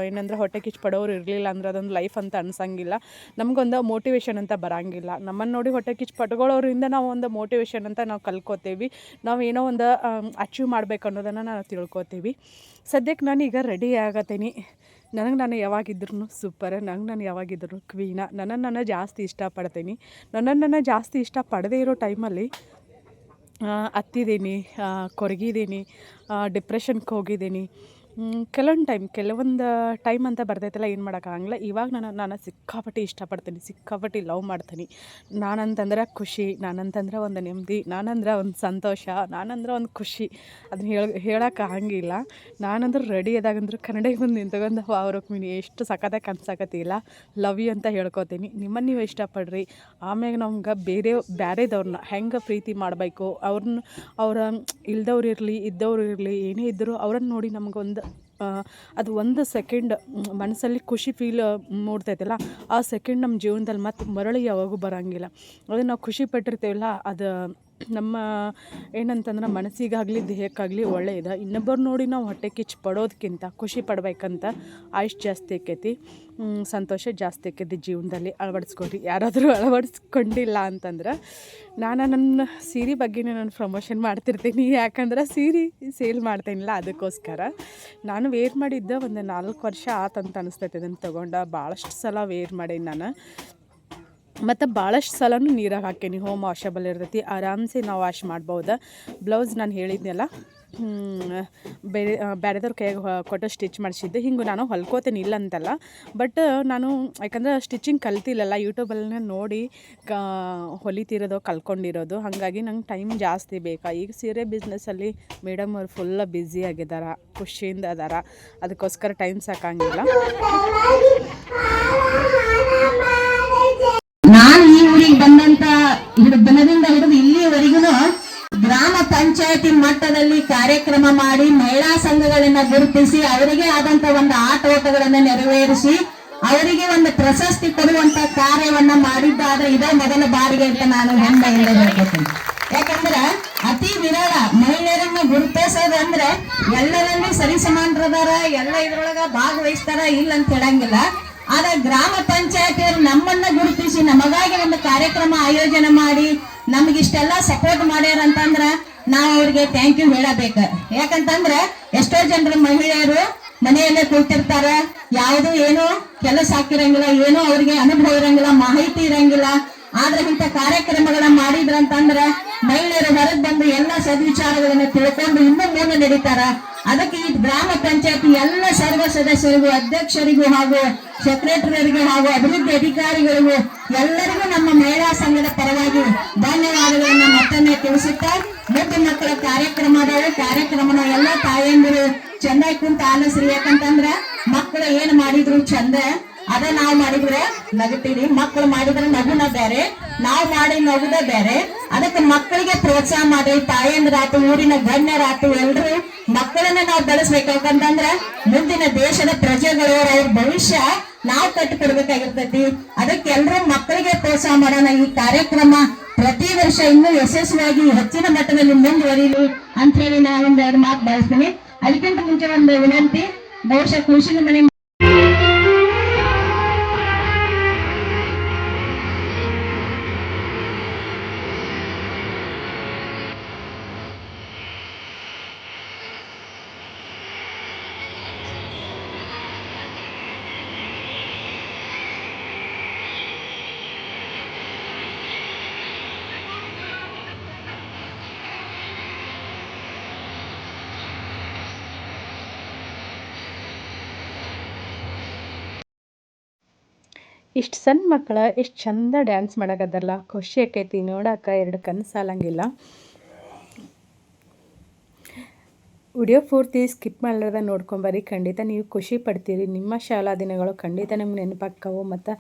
ಏನಂದ್ರೆ ಹೊಟ್ಟೆ ಕಿಚ್ಚು ಪಡೋರು ಇರಲಿಲ್ಲ ಅಂದ್ರೆ ಅದೊಂದು ಲೈಫ್ ಅಂತ ಅನ್ಸಂಗಿಲ್ಲ. ನಮಗೊಂದು ಮೋಟಿವೇಶನ್ ಅಂತ ಬರಂಗಿಲ್ಲ. ನಮ್ಮನ್ನು ನೋಡಿ ಹೊಟ್ಟೆ ಕಿಚ್ಚು ಪಟ್ಕೊಳ್ಳೋರಿಂದ ನಾವು ಒಂದು ಮೋಟಿವೇಶನ್ ಅಂತ ನಾವು ಕಲ್ಕೋತೀವಿ. ನಾವು ಏನೋ ಒಂದು ಅಚೀವ್ ಮಾಡ್ಬೇಕು ಅನ್ನೋದನ್ನು ನಾವು ತಿಳ್ಕೊತೀವಿ. ಸದ್ಯಕ್ಕೆ ನಾನೀಗ ರೆಡಿ ಆಗತ್ತೀನಿ ನನಗೆ ನಾನು ಯಾವಾಗಿದ್ರು ಸೂಪರ್ ನಂಗೆ ನಾನು ಯಾವಾಗಿದ್ರು ಕ್ವೀನ ನನ್ನನ್ನು ನಾನು ಜಾಸ್ತಿ ಇಷ್ಟಪಡ್ತೀನಿ. ನನ್ನನ್ನು ನಾನು ಜಾಸ್ತಿ ಇಷ್ಟಪಡದೇ ಇರೋ ಟೈಮಲ್ಲಿ ಹತ್ತಿದ್ದೀನಿ ಕೊರಗಿದ್ದೀನಿ ಡಿಪ್ರೆಷನ್ಗೆ ಹೋಗಿದ್ದೀನಿ ಕೆಲವೊಂದು ಟೈಮ್ ಕೆಲವೊಂದು ಟೈಮ್ ಅಂತ ಬರ್ತೈತಲ್ಲ ಏನು ಮಾಡೋಕ್ಕಾಗಂಗಿಲ್ಲ ಇವಾಗ ನಾನು ನಾನು ಸಿಕ್ಕಾಪಟ್ಟೆ ಇಷ್ಟಪಡ್ತೀನಿ, ಸಿಕ್ಕಾಪಟ್ಟೆ ಲವ್ ಮಾಡ್ತೀನಿ. ನಾನಂತಂದ್ರೆ ಖುಷಿ, ನಾನಂತಂದ್ರೆ ಒಂದು ನೆಮ್ಮದಿ ನಾನಂದ್ರೆ ಒಂದು ಸಂತೋಷ, ನಾನಂದ್ರೆ ಒಂದು ಖುಷಿ. ಅದನ್ನ ಹೇಳ ಹೇಳೋಕ್ಕಾಗಂಗಿಲ್ಲ ನಾನಂದ್ರೆ ರೆಡಿ ಆದಾಗಂದ್ರೆ ಕನ್ನಡ ಮುಂದೆ ನಿಂತ್ಕೊಂಡು ವಾವ್ ರುಕ್ಮಿಣಿ, ಎಷ್ಟು ಸಖತ್ತಾಗಿ ಕನ್ಸಾಕತ್ತಿಲ್ಲ ಲವ್ ಯು ಅಂತ ಹೇಳ್ಕೊತೀನಿ. ನಿಮ್ಮನ್ನು ನೀವು ಇಷ್ಟಪಡ್ರಿ. ಆಮ್ಯಾಗ ನಮ್ಗೆ ಬೇರೆ ಬೇರೆದವ್ರನ್ನ ಹೆಂಗೆ ಪ್ರೀತಿ ಮಾಡಬೇಕು? ಅವ್ರನ್ನ ಅವ್ರ, ಇಲ್ದವ್ರು ಇರಲಿ, ಇದ್ದವ್ರು ಇರಲಿ, ಏನೇ ಇದ್ದರೂ ಅವ್ರನ್ನ ನೋಡಿ ನಮಗೊಂದು ಅದು ಒಂದು ಸೆಕೆಂಡ್ ಮನಸ್ಸಲ್ಲಿ ಖುಷಿ ಫೀಲ್ ಮೂಡ್ತೈತಲ್ಲ, ಆ ಸೆಕೆಂಡ್ ನಮ್ಮ ಜೀವನದಲ್ಲಿ ಮತ್ತೆ ಮರಳಿ ಯಾವಾಗೂ ಬರೋಂಗಿಲ್ಲ. ಅದು ನಾವು ಖುಷಿ ಪಟ್ಟಿರ್ತೇವಲ್ಲ, ಅದು ನಮ್ಮ ಏನಂತಂದ್ರೆ ಮನಸ್ಸಿಗಾಗಲಿ, ದೇಹಕ್ಕಾಗಲಿ ಒಳ್ಳೆಯದು ಇನ್ನೊಬ್ಬರು ನೋಡಿ ನಾವು ಹೊಟ್ಟೆ ಕಿಚ್ಚು ಪಡೋದಕ್ಕಿಂತ ಖುಷಿ ಪಡ್ಬೇಕಂತ ಆಯುಷ್ ಜಾಸ್ತಿ ಆಕೈತಿ. ಸಂತೋಷ ಜಾಸ್ತಿ ಆಕೈತಿ ಜೀವನದಲ್ಲಿ. ಅಳವಡಿಸ್ಕೊರಿ ಯಾರಾದರೂ ಅಳವಡಿಸ್ಕೊಂಡಿಲ್ಲ ಅಂತಂದ್ರೆ, ನಾನು ನನ್ನ ಸೀರೆ ಬಗ್ಗೆನೇ ನಾನು ಪ್ರಮೋಷನ್ ಮಾಡ್ತಿರ್ತೀನಿ. ಯಾಕಂದ್ರೆ ಸೀರೆ ಸೇಲ್ ಮಾಡ್ತೇನಿಲ್ಲ ಅದಕ್ಕೋಸ್ಕರ. ನಾನು ವೇರ್ ಮಾಡಿದ್ದೆ ಒಂದು ನಾಲ್ಕು ವರ್ಷ ಆತಂತ ಅನಿಸ್ತೈತೆ. ಅದನ್ನು ತೊಗೊಂಡ ಭಾಳಷ್ಟು ಸಲ ವೇರ್ ಮಾಡೀನಿ ನಾನು. ಮತ್ತು ಭಾಳಷ್ಟು ಸಲನೂ ನೀರಾಗ ಹಾಕೀನಿ ಹೋಮ್ ವಾಶಬಲ್ ಇರ್ತೈತಿ. ಆರಾಮ್ಸೆ ನಾವು ವಾಶ್ ಮಾಡ್ಬೋದು. ಬ್ಲೌಸ್ ನಾನು ಹೇಳಿದ್ನಲ್ಲ ಬೇರೆ ಬೇರೆದವ್ರ ಕೈಯಾಗ ಕೊಟ್ಟು ಸ್ಟಿಚ್ ಮಾಡಿಸಿದ್ದೆ. ಹಿಂಗೆ ನಾನು ಹೊಲ್ಕೋತೇನೆ ಇಲ್ಲ ಅಂತಲ್ಲ. ಬಟ್ ನಾನು, ಯಾಕಂದ್ರೆ ಸ್ಟಿಚಿಂಗ್ ಕಲ್ತಿಲ್ಲಲ್ಲ ಯೂಟ್ಯೂಬಲ್ಲೇ ನೋಡಿ, ಕ, ಹೊಲಿತಿರೋದು, ಕಲ್ಕೊಂಡಿರೋದು. ಹಾಗಾಗಿ ನಂಗೆ ಟೈಮ್ ಜಾಸ್ತಿ ಬೇಕಾ. ಈಗ ಸೀರೆ ಬಿಸ್ನೆಸ್ಸಲ್ಲಿ ಮೇಡಮ್ ಅವ್ರು ಫುಲ್ಲ ಬ್ಯುಸಿ ಆಗಿದ್ದಾರೆ ಖುಷಿಯಿಂದ ಅದಾರ. ಅದಕ್ಕೋಸ್ಕರ ಟೈಮ್ ಸಾಕಂಗಿಲ್ಲ. ಕಾರ್ಯಕ್ರಮ ಮಾಡಿ ಮಹಿಳಾ ಸಂಘಗಳನ್ನ ಗುರುತಿಸಿ ಅವರಿಗೆ ಆದಂತ ಒಂದು ಆಟೋಟಗಳನ್ನ ನೆರವೇರಿಸಿ ಅವರಿಗೆ ಒಂದು ಪ್ರಶಸ್ತಿ ಕೊಡುವಂತ ಕಾರ್ಯವನ್ನ ಮಾಡಿದ್ದಾದ್ರೆ ಇದೇ ಮೊದಲ ಬಾರಿಗೆ ಅಂತ ನಾನು ಹೆಮ್ಮೆ ಹೇಳ್ಕೊತೀನಿ. ಯಾಕಂದ್ರ ಅತಿ ವಿರಳ ಮಹಿಳೆಯರನ್ನ ಗುರುತಿಸೋದು ಅಂದ್ರೆ ಎಲ್ಲರಲ್ಲಿ ಸರಿಸಮಾನರದಾರ, ಎಲ್ಲ ಇದ್ರೊಳಗ ಭಾಗವಹಿಸ್ತಾರ, ಇಲ್ಲ ಅಂತ ಹೇಳಂಗಿಲ್ಲ. ಆದ್ರೆ ಗ್ರಾಮ ಪಂಚಾಯತಿಯವರು ನಮ್ಮನ್ನ ಗುರುತಿಸಿ ನಮಗಾಗಿ ಒಂದು ಕಾರ್ಯಕ್ರಮ ಆಯೋಜನೆ ಮಾಡಿ ನಮಗಿಷ್ಟೆಲ್ಲ ಸಪೋರ್ಟ್ ಮಾಡ್ಯಾರ ಅಂತಂದ್ರ ನಾವು ಅವ್ರಿಗೆ ಥ್ಯಾಂಕ್ ಯು ಹೇಳಬೇಕು. ಯಾಕಂತಂದ್ರ ಎಷ್ಟೋ ಜನರು ಮಹಿಳೆಯರು ಮನೆಯಲ್ಲೇ ಕುಳಿತಿರ್ತಾರೆ. ಯಾವುದು ಏನು ಕೆಲಸ ಹಾಕಿರಂಗಿಲ್ಲ, ಏನು ಅವ್ರಿಗೆ ಅನುಭವ ಇರಂಗಿಲ್ಲ, ಮಾಹಿತಿ ಇರಂಗಿಲ್ಲ. ಆದ್ರೆ ಇಂಥ ಕಾರ್ಯಕ್ರಮಗಳನ್ನ ಮಾಡಿದ್ರಂತಂದ್ರ ಮಹಿಳೆಯರು ಹೊರಗೆ ಬಂದು ಎಲ್ಲ ಸದ್ವಿಚಾರಗಳನ್ನು ತಿಳ್ಕೊಂಡು ಇನ್ನೂ ಮುಂದೆ ನಡೀತಾರ. ಅದಕ್ಕೆ ಈ ಗ್ರಾಮ ಪಂಚಾಯತಿ ಎಲ್ಲ ಸರ್ವ ಸದಸ್ಯರಿಗೂ, ಅಧ್ಯಕ್ಷರಿಗೂ ಹಾಗೂ ಸೆಕ್ರೆಟರಿಗೂ ಹಾಗೂ ಅಭಿವೃದ್ಧಿ ಅಧಿಕಾರಿಗಳಿಗೂ ಎಲ್ಲರಿಗೂ ನಮ್ಮ ಮಹಿಳಾ ಸಂಘದ ಪರವಾಗಿ ಧನ್ಯವಾದಗಳನ್ನ ಮತ್ತೊಮ್ಮೆ ತಿಳಿಸುತ್ತಾ ಮುದ್ದು ಮಕ್ಕಳ ಕಾರ್ಯಕ್ರಮ ಕಾರ್ಯಕ್ರಮನ ಎಲ್ಲ ತಾಯಂದಿರು ಚಂದಾಗಿ ಕುಂತ ಆಲಿಸ್ರಿ. ಯಾಕಂತಂದ್ರ ಮಕ್ಕಳು ಏನ್ ಮಾಡಿದ್ರು ಚಂದ? ಅದ ನಾವ್ ಮಾಡಿದ್ರೆ ನಗತೀವಿ ಮಕ್ಕಳು ಮಾಡಿದ್ರೆ ನಗುನ ಬೇರೆ, ನಾವ್ ಮಾಡಿ ನಗುದ ಬೇರೆ. ಅದಕ್ಕೆ ಮಕ್ಕಳಿಗೆ ಪ್ರೋತ್ಸಾಹ ಮಾಡಿ. ತಾಯಂದ್ರಾತು ಊರಿನ ಗಣ್ಯರಾತು ಎಲ್ರು ಮಕ್ಕಳನ್ನ ನಾವು ಬೆಳೆಸ್ಬೇಕಂತಂದ್ರೆ ಮುಂದಿನ ದೇಶದ ಪ್ರಜೆಗಳು ಅವ್ರ ಭವಿಷ್ಯ ನಾವು ಕಟ್ಟಿಕೊಡ್ಬೇಕಾಗಿರ್ತೈತಿ. ಅದಕ್ಕೆ ಎಲ್ರು ಮಕ್ಕಳಿಗೆ ಪ್ರೋತ್ಸಾಹ ಮಾಡೋಣ. ಈ ಕಾರ್ಯಕ್ರಮ ಪ್ರತಿ ವರ್ಷ ಇನ್ನೂ ಯಶಸ್ವಿಯಾಗಿ ಹೆಚ್ಚಿನ ಮಟ್ಟದಲ್ಲಿ ಮುಂದುವರಿಲಿ ಅಂತ ಹೇಳಿ ನಾನು ಒಂದೆರಡು ಮಾತು ಬಳಸ್ತೀನಿ ಅದಕ್ಕಿಂತ ಮುಂಚೆ ಒಂದು ವಿನಂತಿ. ಬಹುಶಃ ಕೃಷಿ ಮನೆ ಇಷ್ಟು ಸಣ್ಣ ಮಕ್ಕಳ ಎಷ್ಟು ಚಂದ ಡ್ಯಾನ್ಸ್ ಮಾಡೋಕ್ಕದಲ್ಲ ಖುಷಿ ಆಕೈತಿ ನೋಡಕ್ಕೆ ಎರಡು ಕಣ್ಣು ಸಾಲಂಗಿಲ್ಲ. ವಿಡಿಯೋ ಪೂರ್ತಿ ಸ್ಕಿಪ್ ಮಾಡಲಾರ್ದ ನೋಡ್ಕೊಂಬರಿ. ಖಂಡಿತ ನೀವು ಖುಷಿ ಪಡ್ತೀರಿ. ನಿಮ್ಮ ಶಾಲಾ ದಿನಗಳು ಖಂಡಿತ ನಿಮ್ಗೆ ನೆನಪಾಕ್ಕವು ಮತ್ತು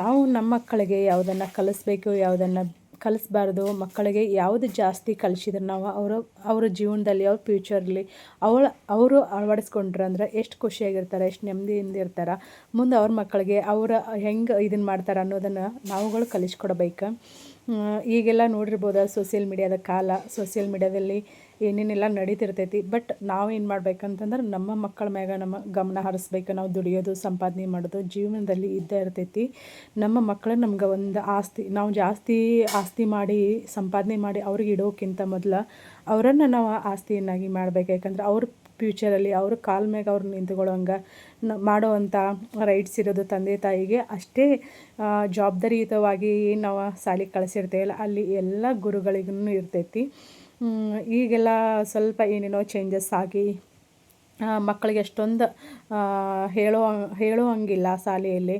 ನಾವು ನಮ್ಮ ಮಕ್ಕಳಿಗೆ ಯಾವುದನ್ನು ಕಲಿಸ್ಬೇಕು, ಯಾವುದನ್ನು ಕಲಿಸ್ಬಾರ್ದು, ಮಕ್ಕಳಿಗೆ ಯಾವುದು ಜಾಸ್ತಿ ಕಲಿಸಿದ್ರೆ ನಾವು ಅವರು, ಅವರ ಜೀವನದಲ್ಲಿ, ಅವ್ರ ಫ್ಯೂಚರಲ್ಲಿ ಅವಳು, ಅವರು ಅಳವಡಿಸ್ಕೊಂಡ್ರೆ ಅಂದ್ರೆ ಎಷ್ಟು ಖುಷಿಯಾಗಿರ್ತಾರೆ, ಎಷ್ಟು ನೆಮ್ಮದಿಯಿಂದ ಇರ್ತಾರೆ. ಮುಂದೆ ಅವ್ರ ಮಕ್ಕಳಿಗೆ ಅವರು ಹೆಂಗೆ ಇದನ್ನು ಮಾಡ್ತಾರೆ ಅನ್ನೋದನ್ನು ನಾವುಗಳು ಕಲಿಸ್ಕೊಡ್ಬೇಕು. ಈಗೆಲ್ಲ ನೋಡಿರ್ಬೋದು ಸೋಷಿಯಲ್ ಮೀಡಿಯಾದ ಕಾಲ ಸೋಷಿಯಲ್ ಮೀಡ್ಯಾದಲ್ಲಿ ಏನೇನೆಲ್ಲ ನಡೀತಿರ್ತೈತಿ. ಬಟ್ ನಾವು ಏನು ಮಾಡ್ಬೇಕಂತಂದ್ರೆ ನಮ್ಮ ಮಕ್ಕಳ ಮ್ಯಾಗ ನಮ್ಮ ಗಮನ ಹರಿಸ್ಬೇಕು, ನಾವು ದುಡಿಯೋದು, ಸಂಪಾದನೆ ಮಾಡೋದು, ಜೀವನದಲ್ಲಿ ಇದ್ದೇ ಇರ್ತೈತಿ. ನಮ್ಮ ಮಕ್ಕಳು ನಮ್ಗೆ ಒಂದು ಆಸ್ತಿ, ನಾವು ಜಾಸ್ತಿ ಆಸ್ತಿ ಮಾಡಿ, ಸಂಪಾದನೆ ಮಾಡಿ ಅವ್ರಿಗೆ ಇಡೋಕ್ಕಿಂತ ಮೊದಲು ಅವರನ್ನು ನಾವು ಆಸ್ತಿಯನ್ನಾಗಿ ಮಾಡ್ಬೇಕು. ಯಾಕಂದ್ರೆ ಅವ್ರ ಫ್ಯೂಚರಲ್ಲಿ ಅವ್ರ ಕಾಲ್ ಮ್ಯಾಗ ಅವ್ರು ನಿಂತ್ಕೊಳ್ಳೋಂಗೆ ಮಾಡೋವಂಥ ರೈಟ್ಸ್ ಇರೋದು ತಂದೆ ತಾಯಿಗೆ. ಅಷ್ಟೇ ಜವಾಬ್ದಾರಿಯುತವಾಗಿ ಏನು ನಾವು ಶಾಲೆಗೆ ಕಳಿಸಿರ್ತೇವಲ್ಲ, ಅಲ್ಲಿ ಎಲ್ಲ ಗುರುಗಳಿಗೂ ಇರ್ತೈತಿ. ಈಗೆಲ್ಲ ಸ್ವಲ್ಪ ಏನೇನೋ ಚೇಂಜಸ್ ಆಗಿ ಮಕ್ಕಳಿಗೆ ಅಷ್ಟೊಂದು ಹೇಳೋ ಹೇಳೋ ಹಂಗಿಲ್ಲ ಶಾಲೆಯಲ್ಲಿ.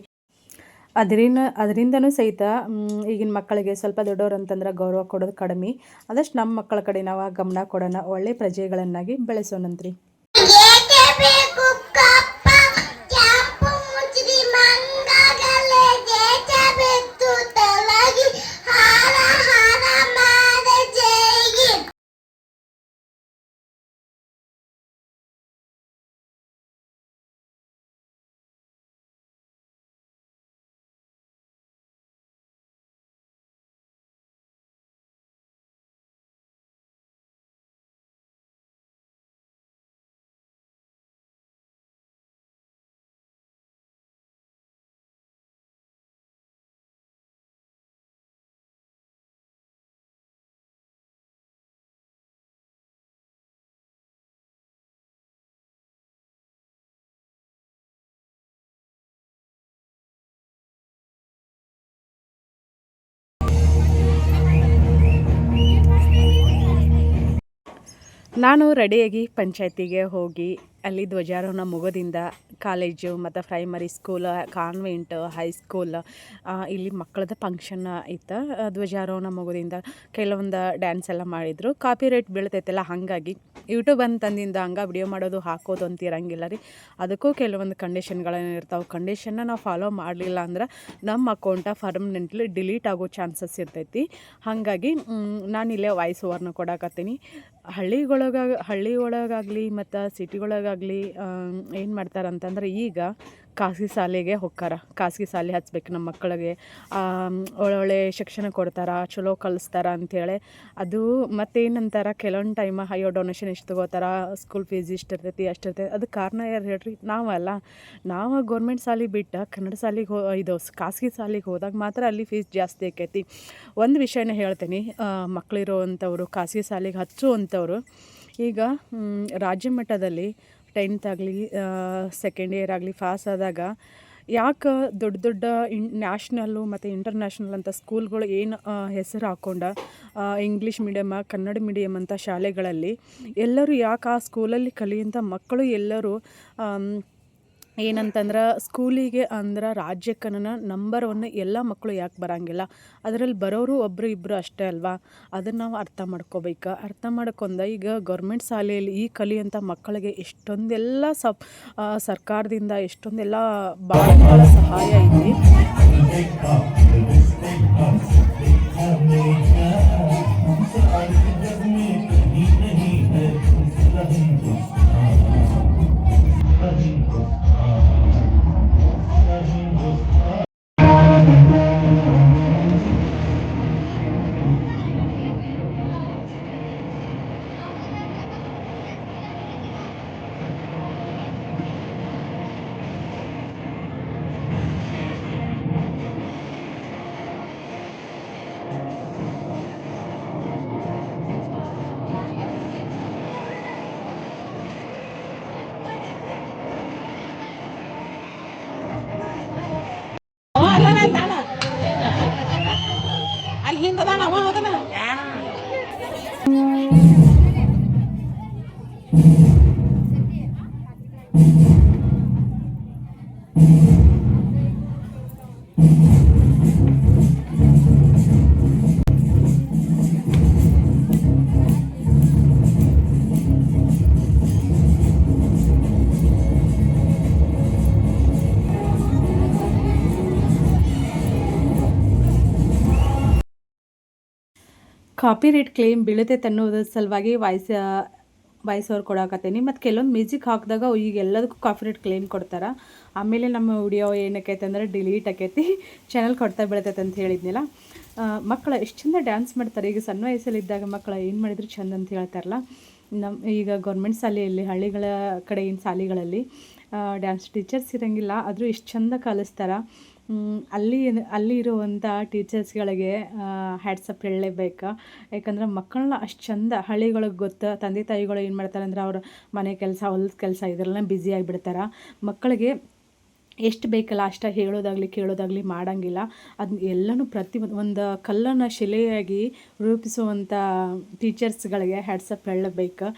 ಅದರಿಂದ ಅದರಿಂದನೂ ಸಹಿತ ಈಗಿನ ಮಕ್ಕಳಿಗೆ ಸ್ವಲ್ಪ ದೊಡ್ಡವ್ರು ಅಂತಂದ್ರೆ ಗೌರವ ಕೊಡೋದು ಕಡಿಮೆ. ಆದಷ್ಟು ನಮ್ಮ ಮಕ್ಕಳ ಕಡೆ ನಾವು ಗಮನ ಕೊಡೋಣ, ಒಳ್ಳೆ ಪ್ರಜೆಗಳನ್ನಾಗಿ ಬೆಳೆಸೋಣಂತ್ರಿ. ನಾನು ರೆಡಿಯಾಗಿ ಪಂಚಾಯತಿಗೆ ಹೋಗಿ ಅಲ್ಲಿ ಧ್ವಜಾರೋಹಣ ಮುಗೋದಿಂದ ಕಾಲೇಜು ಮತ್ತು primary school convent high school ಇಲ್ಲಿ ಮಕ್ಕಳದ ಫಂಕ್ಷನ್ ಇತ್ತು. ಧ್ವಜಾರೋಹಣ ಮುಗೋದಿಂದ ಕೆಲವೊಂದು ಡ್ಯಾನ್ಸ್ ಎಲ್ಲ ಮಾಡಿದರು. ಕಾಪಿ ರೇಟ್ ಬೀಳ್ತೈತಲ್ಲ, ಹಾಗಾಗಿ ಯೂಟ್ಯೂಬ್ ಅಂತಂದಿಂದ ಹಂಗೆ ವಿಡಿಯೋ ಮಾಡೋದು ಹಾಕೋದು ಅಂತ ಇರಂಗಿಲ್ಲ ರೀ. ಅದಕ್ಕೂ ಕೆಲವೊಂದು ಕಂಡೀಷನ್ಗಳೇನು ಇರ್ತಾವೆ. ಕಂಡೀಷನ್ನ ನಾವು ಫಾಲೋ ಮಾಡಲಿಲ್ಲ ಅಂದ್ರೆ ನಮ್ಮ ಅಕೌಂಟ ಫರ್ಮನೆಂಟ್ಲಿ ಡಿಲೀಟ್ ಆಗೋ ಚಾನ್ಸಸ್ ಇರ್ತೈತಿ. ಹಾಗಾಗಿ ನಾನು ಇಲ್ಲೇ ವಾಯ್ಸ್ ಓವರ್ನ ಕೊಡಕತ್ತೀನಿ. ಹಳ್ಳಿಗೊಳಗ ಹಳ್ಳಿ ಒಳಗಾಗಲಿ ಮತ್ತು ಸಿಟಿಗೊಳಗಾಗಲಿ ಏನು ಮಾಡ್ತಾರೆ ಅಂತಂದ್ರೆ ಈಗ ಖಾಸಗಿ ಶಾಲೆಗೆ ಹೋಗ್ತಾರ. ಖಾಸಗಿ ಶಾಲೆ ಹಚ್ಬೇಕು ನಮ್ಮ ಮಕ್ಕಳಿಗೆ. ಒಳ್ಳೊಳ್ಳೆ ಶಿಕ್ಷಣ ಕೊಡ್ತಾರೆ, ಚಲೋ ಕಲಿಸ್ತಾರ ಅಂಥೇಳಿ ಅದು ಮತ್ತೇನಂತಾರ? ಕೆಲವೊಂದು ಟೈಮ್ ಅಯ್ಯೋ ಡೊನೇಷನ್ ಎಷ್ಟು ತಗೋತಾರ? ಸ್ಕೂಲ್ ಫೀಸ್ ಇಷ್ಟು ಇರ್ತೈತಿ, ಅಷ್ಟು ಇರ್ತೈತಿ. ಅದು ಕಾರಣ ಯಾರು ಹೇಳ್ರಿ? ನಾವಲ್ಲ ನಾವು ಗೌರ್ಮೆಂಟ್ ಶಾಲೆ ಬಿಟ್ಟು ಕನ್ನಡ ಶಾಲೆಗೆ ಹೋ, ಇದು ಖಾಸಗಿ ಶಾಲೆಗೆ ಹೋದಾಗ ಮಾತ್ರ ಅಲ್ಲಿ ಫೀಸ್ ಜಾಸ್ತಿ ಆಕೈತಿ. ಒಂದು ವಿಷಯನ ಹೇಳ್ತೀನಿ. ಮಕ್ಕಳಿರುವಂಥವ್ರು ಖಾಸಗಿ ಶಾಲೆಗೆ ಹಚ್ಚುವಂಥವ್ರು, ಈಗ ರಾಜ್ಯ ಮಟ್ಟದಲ್ಲಿ ಟೆಂತ್ ಆಗಲಿ ಸೆಕೆಂಡ್ ಇಯರ್ ಆಗಲಿ ಪಾಸ್ ಆದಾಗ ಯಾಕೆ ದೊಡ್ಡ ದೊಡ್ಡ ಇನ್ ನ್ಯಾಷನಲ್ಲು ಮತ್ತು ಇಂಟರ್ನ್ಯಾಷನಲ್ ಅಂತ ಸ್ಕೂಲ್ಗಳು ಏನು ಹೆಸರು ಹಾಕ್ಕೊಂಡ ಇಂಗ್ಲೀಷ್ ಮೀಡಿಯಮ್ಮ ಕನ್ನಡ ಮೀಡಿಯಮ್ ಅಂತ ಶಾಲೆಗಳಲ್ಲಿ ಎಲ್ಲರೂ ಯಾಕೆ ಆ ಸ್ಕೂಲಲ್ಲಿ ಕಲಿಯುವಂಥ ಮಕ್ಕಳು ಎಲ್ಲರೂ ಏನಂತಂದ್ರೆ ಸ್ಕೂಲಿಗೆ ಅಂದ್ರೆ ರಾಜ್ಯಕ್ಕನ ನಂಬರ್ ಒನ್ ಎಲ್ಲ ಮಕ್ಕಳು ಯಾಕೆ ಬರೋಂಗಿಲ್ಲ? ಅದರಲ್ಲಿ ಬರೋರು ಒಬ್ಬರು ಇಬ್ಬರು ಅಷ್ಟೇ ಅಲ್ವಾ? ಅದನ್ನು ನಾವು ಅರ್ಥ ಮಾಡ್ಕೋಬೇಕು. ಅರ್ಥ ಮಾಡ್ಕೊಂಡ ಈಗ ಗೌರ್ಮೆಂಟ್ ಶಾಲೆಯಲ್ಲಿ ಈ ಕಲಿಯುವಂಥ ಮಕ್ಕಳಿಗೆ ಎಷ್ಟೊಂದೆಲ್ಲ ಸಪ್ ಸರ್ಕಾರದಿಂದ ಎಷ್ಟೊಂದೆಲ್ಲ ಭಾಳ ಭಾಳ ಸಹಾಯ ಇದೆ. ಕಾಪಿ ರೇಟ್ ಕ್ಲೇಮ್ ಬೀಳುತ್ತೆ ಅನ್ನೋದ್ರ ಸಲುವಾಗಿ ವಾಯ್ಸ್ ವಾಯ್ಸ್ ಅವ್ರು ಕೊಡಾಕತ್ತೀನಿ. ಮತ್ತು ಕೆಲವೊಂದು ಮ್ಯೂಸಿಕ್ ಹಾಕಿದಾಗ ಈಗ ಎಲ್ಲದಕ್ಕೂ ಕಾಪಿ ರೇಟ್ ಕ್ಲೇಮ್ ಕೊಡ್ತಾರೆ. ಆಮೇಲೆ ನಮ್ಮ ವಿಡಿಯೋ ಏನಕ್ಕೈತೆ ಅಂದರೆ ಡಿಲೀಟ್ ಆಕೈತಿ. ಚಾನಲ್ ಕೊಡ್ತಾ ಬೀಳ್ತೈತೆ ಅಂತ ಹೇಳಿದ್ನಲ್ಲ. ಮಕ್ಕಳು ಎಷ್ಟು ಚಂದ ಡ್ಯಾನ್ಸ್ ಮಾಡ್ತಾರೆ. ಈಗ ಸಣ್ಣ ವಯಸ್ಸಲ್ಲಿದ್ದಾಗ ಮಕ್ಕಳು ಏನು ಮಾಡಿದ್ರು ಚಂದ ಅಂತ ಹೇಳ್ತಾರಲ್ಲ. ನಮ್ಮ ಈಗ ಗೌರ್ಮೆಂಟ್ ಶಾಲೆಯಲ್ಲಿ, ಹಳ್ಳಿಗಳ ಕಡೆ ಏನು ಶಾಲೆಗಳಲ್ಲಿ ಡ್ಯಾನ್ಸ್ ಟೀಚರ್ಸ್ ಇರೋಂಗಿಲ್ಲ. ಆದರೂ ಎಷ್ಟು ಚಂದ ಕಲಿಸ್ತಾರೆ. ಅಲ್ಲಿ ಅಲ್ಲಿ ಇರುವಂಥ ಟೀಚರ್ಸ್ಗಳಿಗೆ ಹ್ಯಾಟ್ಸಪ್ ಹೇಳಲೇಬೇಕು ಯಾಕಂದ್ರೆ ಮಕ್ಕಳನ್ನ ಅಷ್ಟು ಚಂದ ಹಳ್ಳಿಗಳಿಗೆ ಗೊತ್ತು, ತಂದೆ ತಾಯಿಗಳು ಏನು ಮಾಡ್ತಾರೆ ಅಂದ್ರೆ ಅವ್ರ ಮನೆ ಕೆಲಸ, ಹೊಲದ ಕೆಲಸ ಇದರಲ್ಲೇ ಬ್ಯುಸಿ ಆಗಿಬಿಡ್ತಾರೆ. ಮಕ್ಕಳಿಗೆ ಎಷ್ಟು ಬೇಕಲ್ಲ ಅಷ್ಟ ಹೇಳೋದಾಗಲಿ ಕೇಳೋದಾಗಲಿ ಮಾಡೋಂಗಿಲ್ಲ. ಅದನ್ನ ಎಲ್ಲನೂ ಪ್ರತಿ ಒಂದು ಕಲ್ಲನ್ನು ಶಿಲೆಯಾಗಿ ರೂಪಿಸುವಂಥ ಟೀಚರ್ಸ್ಗಳಿಗೆ ಹ್ಯಾಟ್ಸಪ್ ಹೇಳಬೇಕು.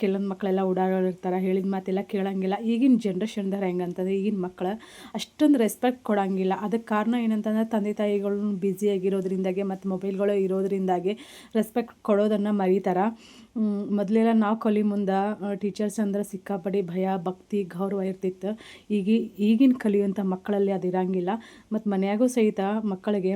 ಕೆಲವೊಂದು ಮಕ್ಕಳೆಲ್ಲ ಓಡಾಡೋರಿರ್ತಾರೆ, ಹೇಳಿದ ಮಾತೆಲ್ಲ ಕೇಳೋಂಗಿಲ್ಲ. ಈಗಿನ ಜನ್ರೇಷನ್ದವ್ರು ಹೆಂಗಂತಂದ್ರೆ ಈಗಿನ ಮಕ್ಕಳು ಅಷ್ಟೊಂದು ರೆಸ್ಪೆಕ್ಟ್ ಕೊಡೋಂಗಿಲ್ಲ. ಅದಕ್ಕೆ ಕಾರಣ ಏನಂತಂದ್ರೆ ತಂದೆ ತಾಯಿಗಳು ಬ್ಯುಸಿಯಾಗಿರೋದ್ರಿಂದಾಗೆ ಮತ್ತು ಮೊಬೈಲ್ಗಳು ಇರೋದ್ರಿಂದಾಗೆ ರೆಸ್ಪೆಕ್ಟ್ ಕೊಡೋದನ್ನು ಮರೀತಾರೆ. ಮೊದಲೆಲ್ಲ ನಾವು ಕಲಿ ಮುಂದೆ ಟೀಚರ್ಸ್ ಅಂದ್ರೆ ಸಿಕ್ಕಾಪಡಿ ಭಯ, ಭಕ್ತಿ, ಗೌರವ ಇರ್ತಿತ್ತು. ಈಗ, ಈಗಿನ ಕಲಿಯುವಂಥ ಮಕ್ಕಳಲ್ಲಿ ಅದು ಇರಂಗಿಲ್ಲ. ಮತ್ತು ಮನೆಯಾಗೂ ಸಹಿತ ಮಕ್ಕಳಿಗೆ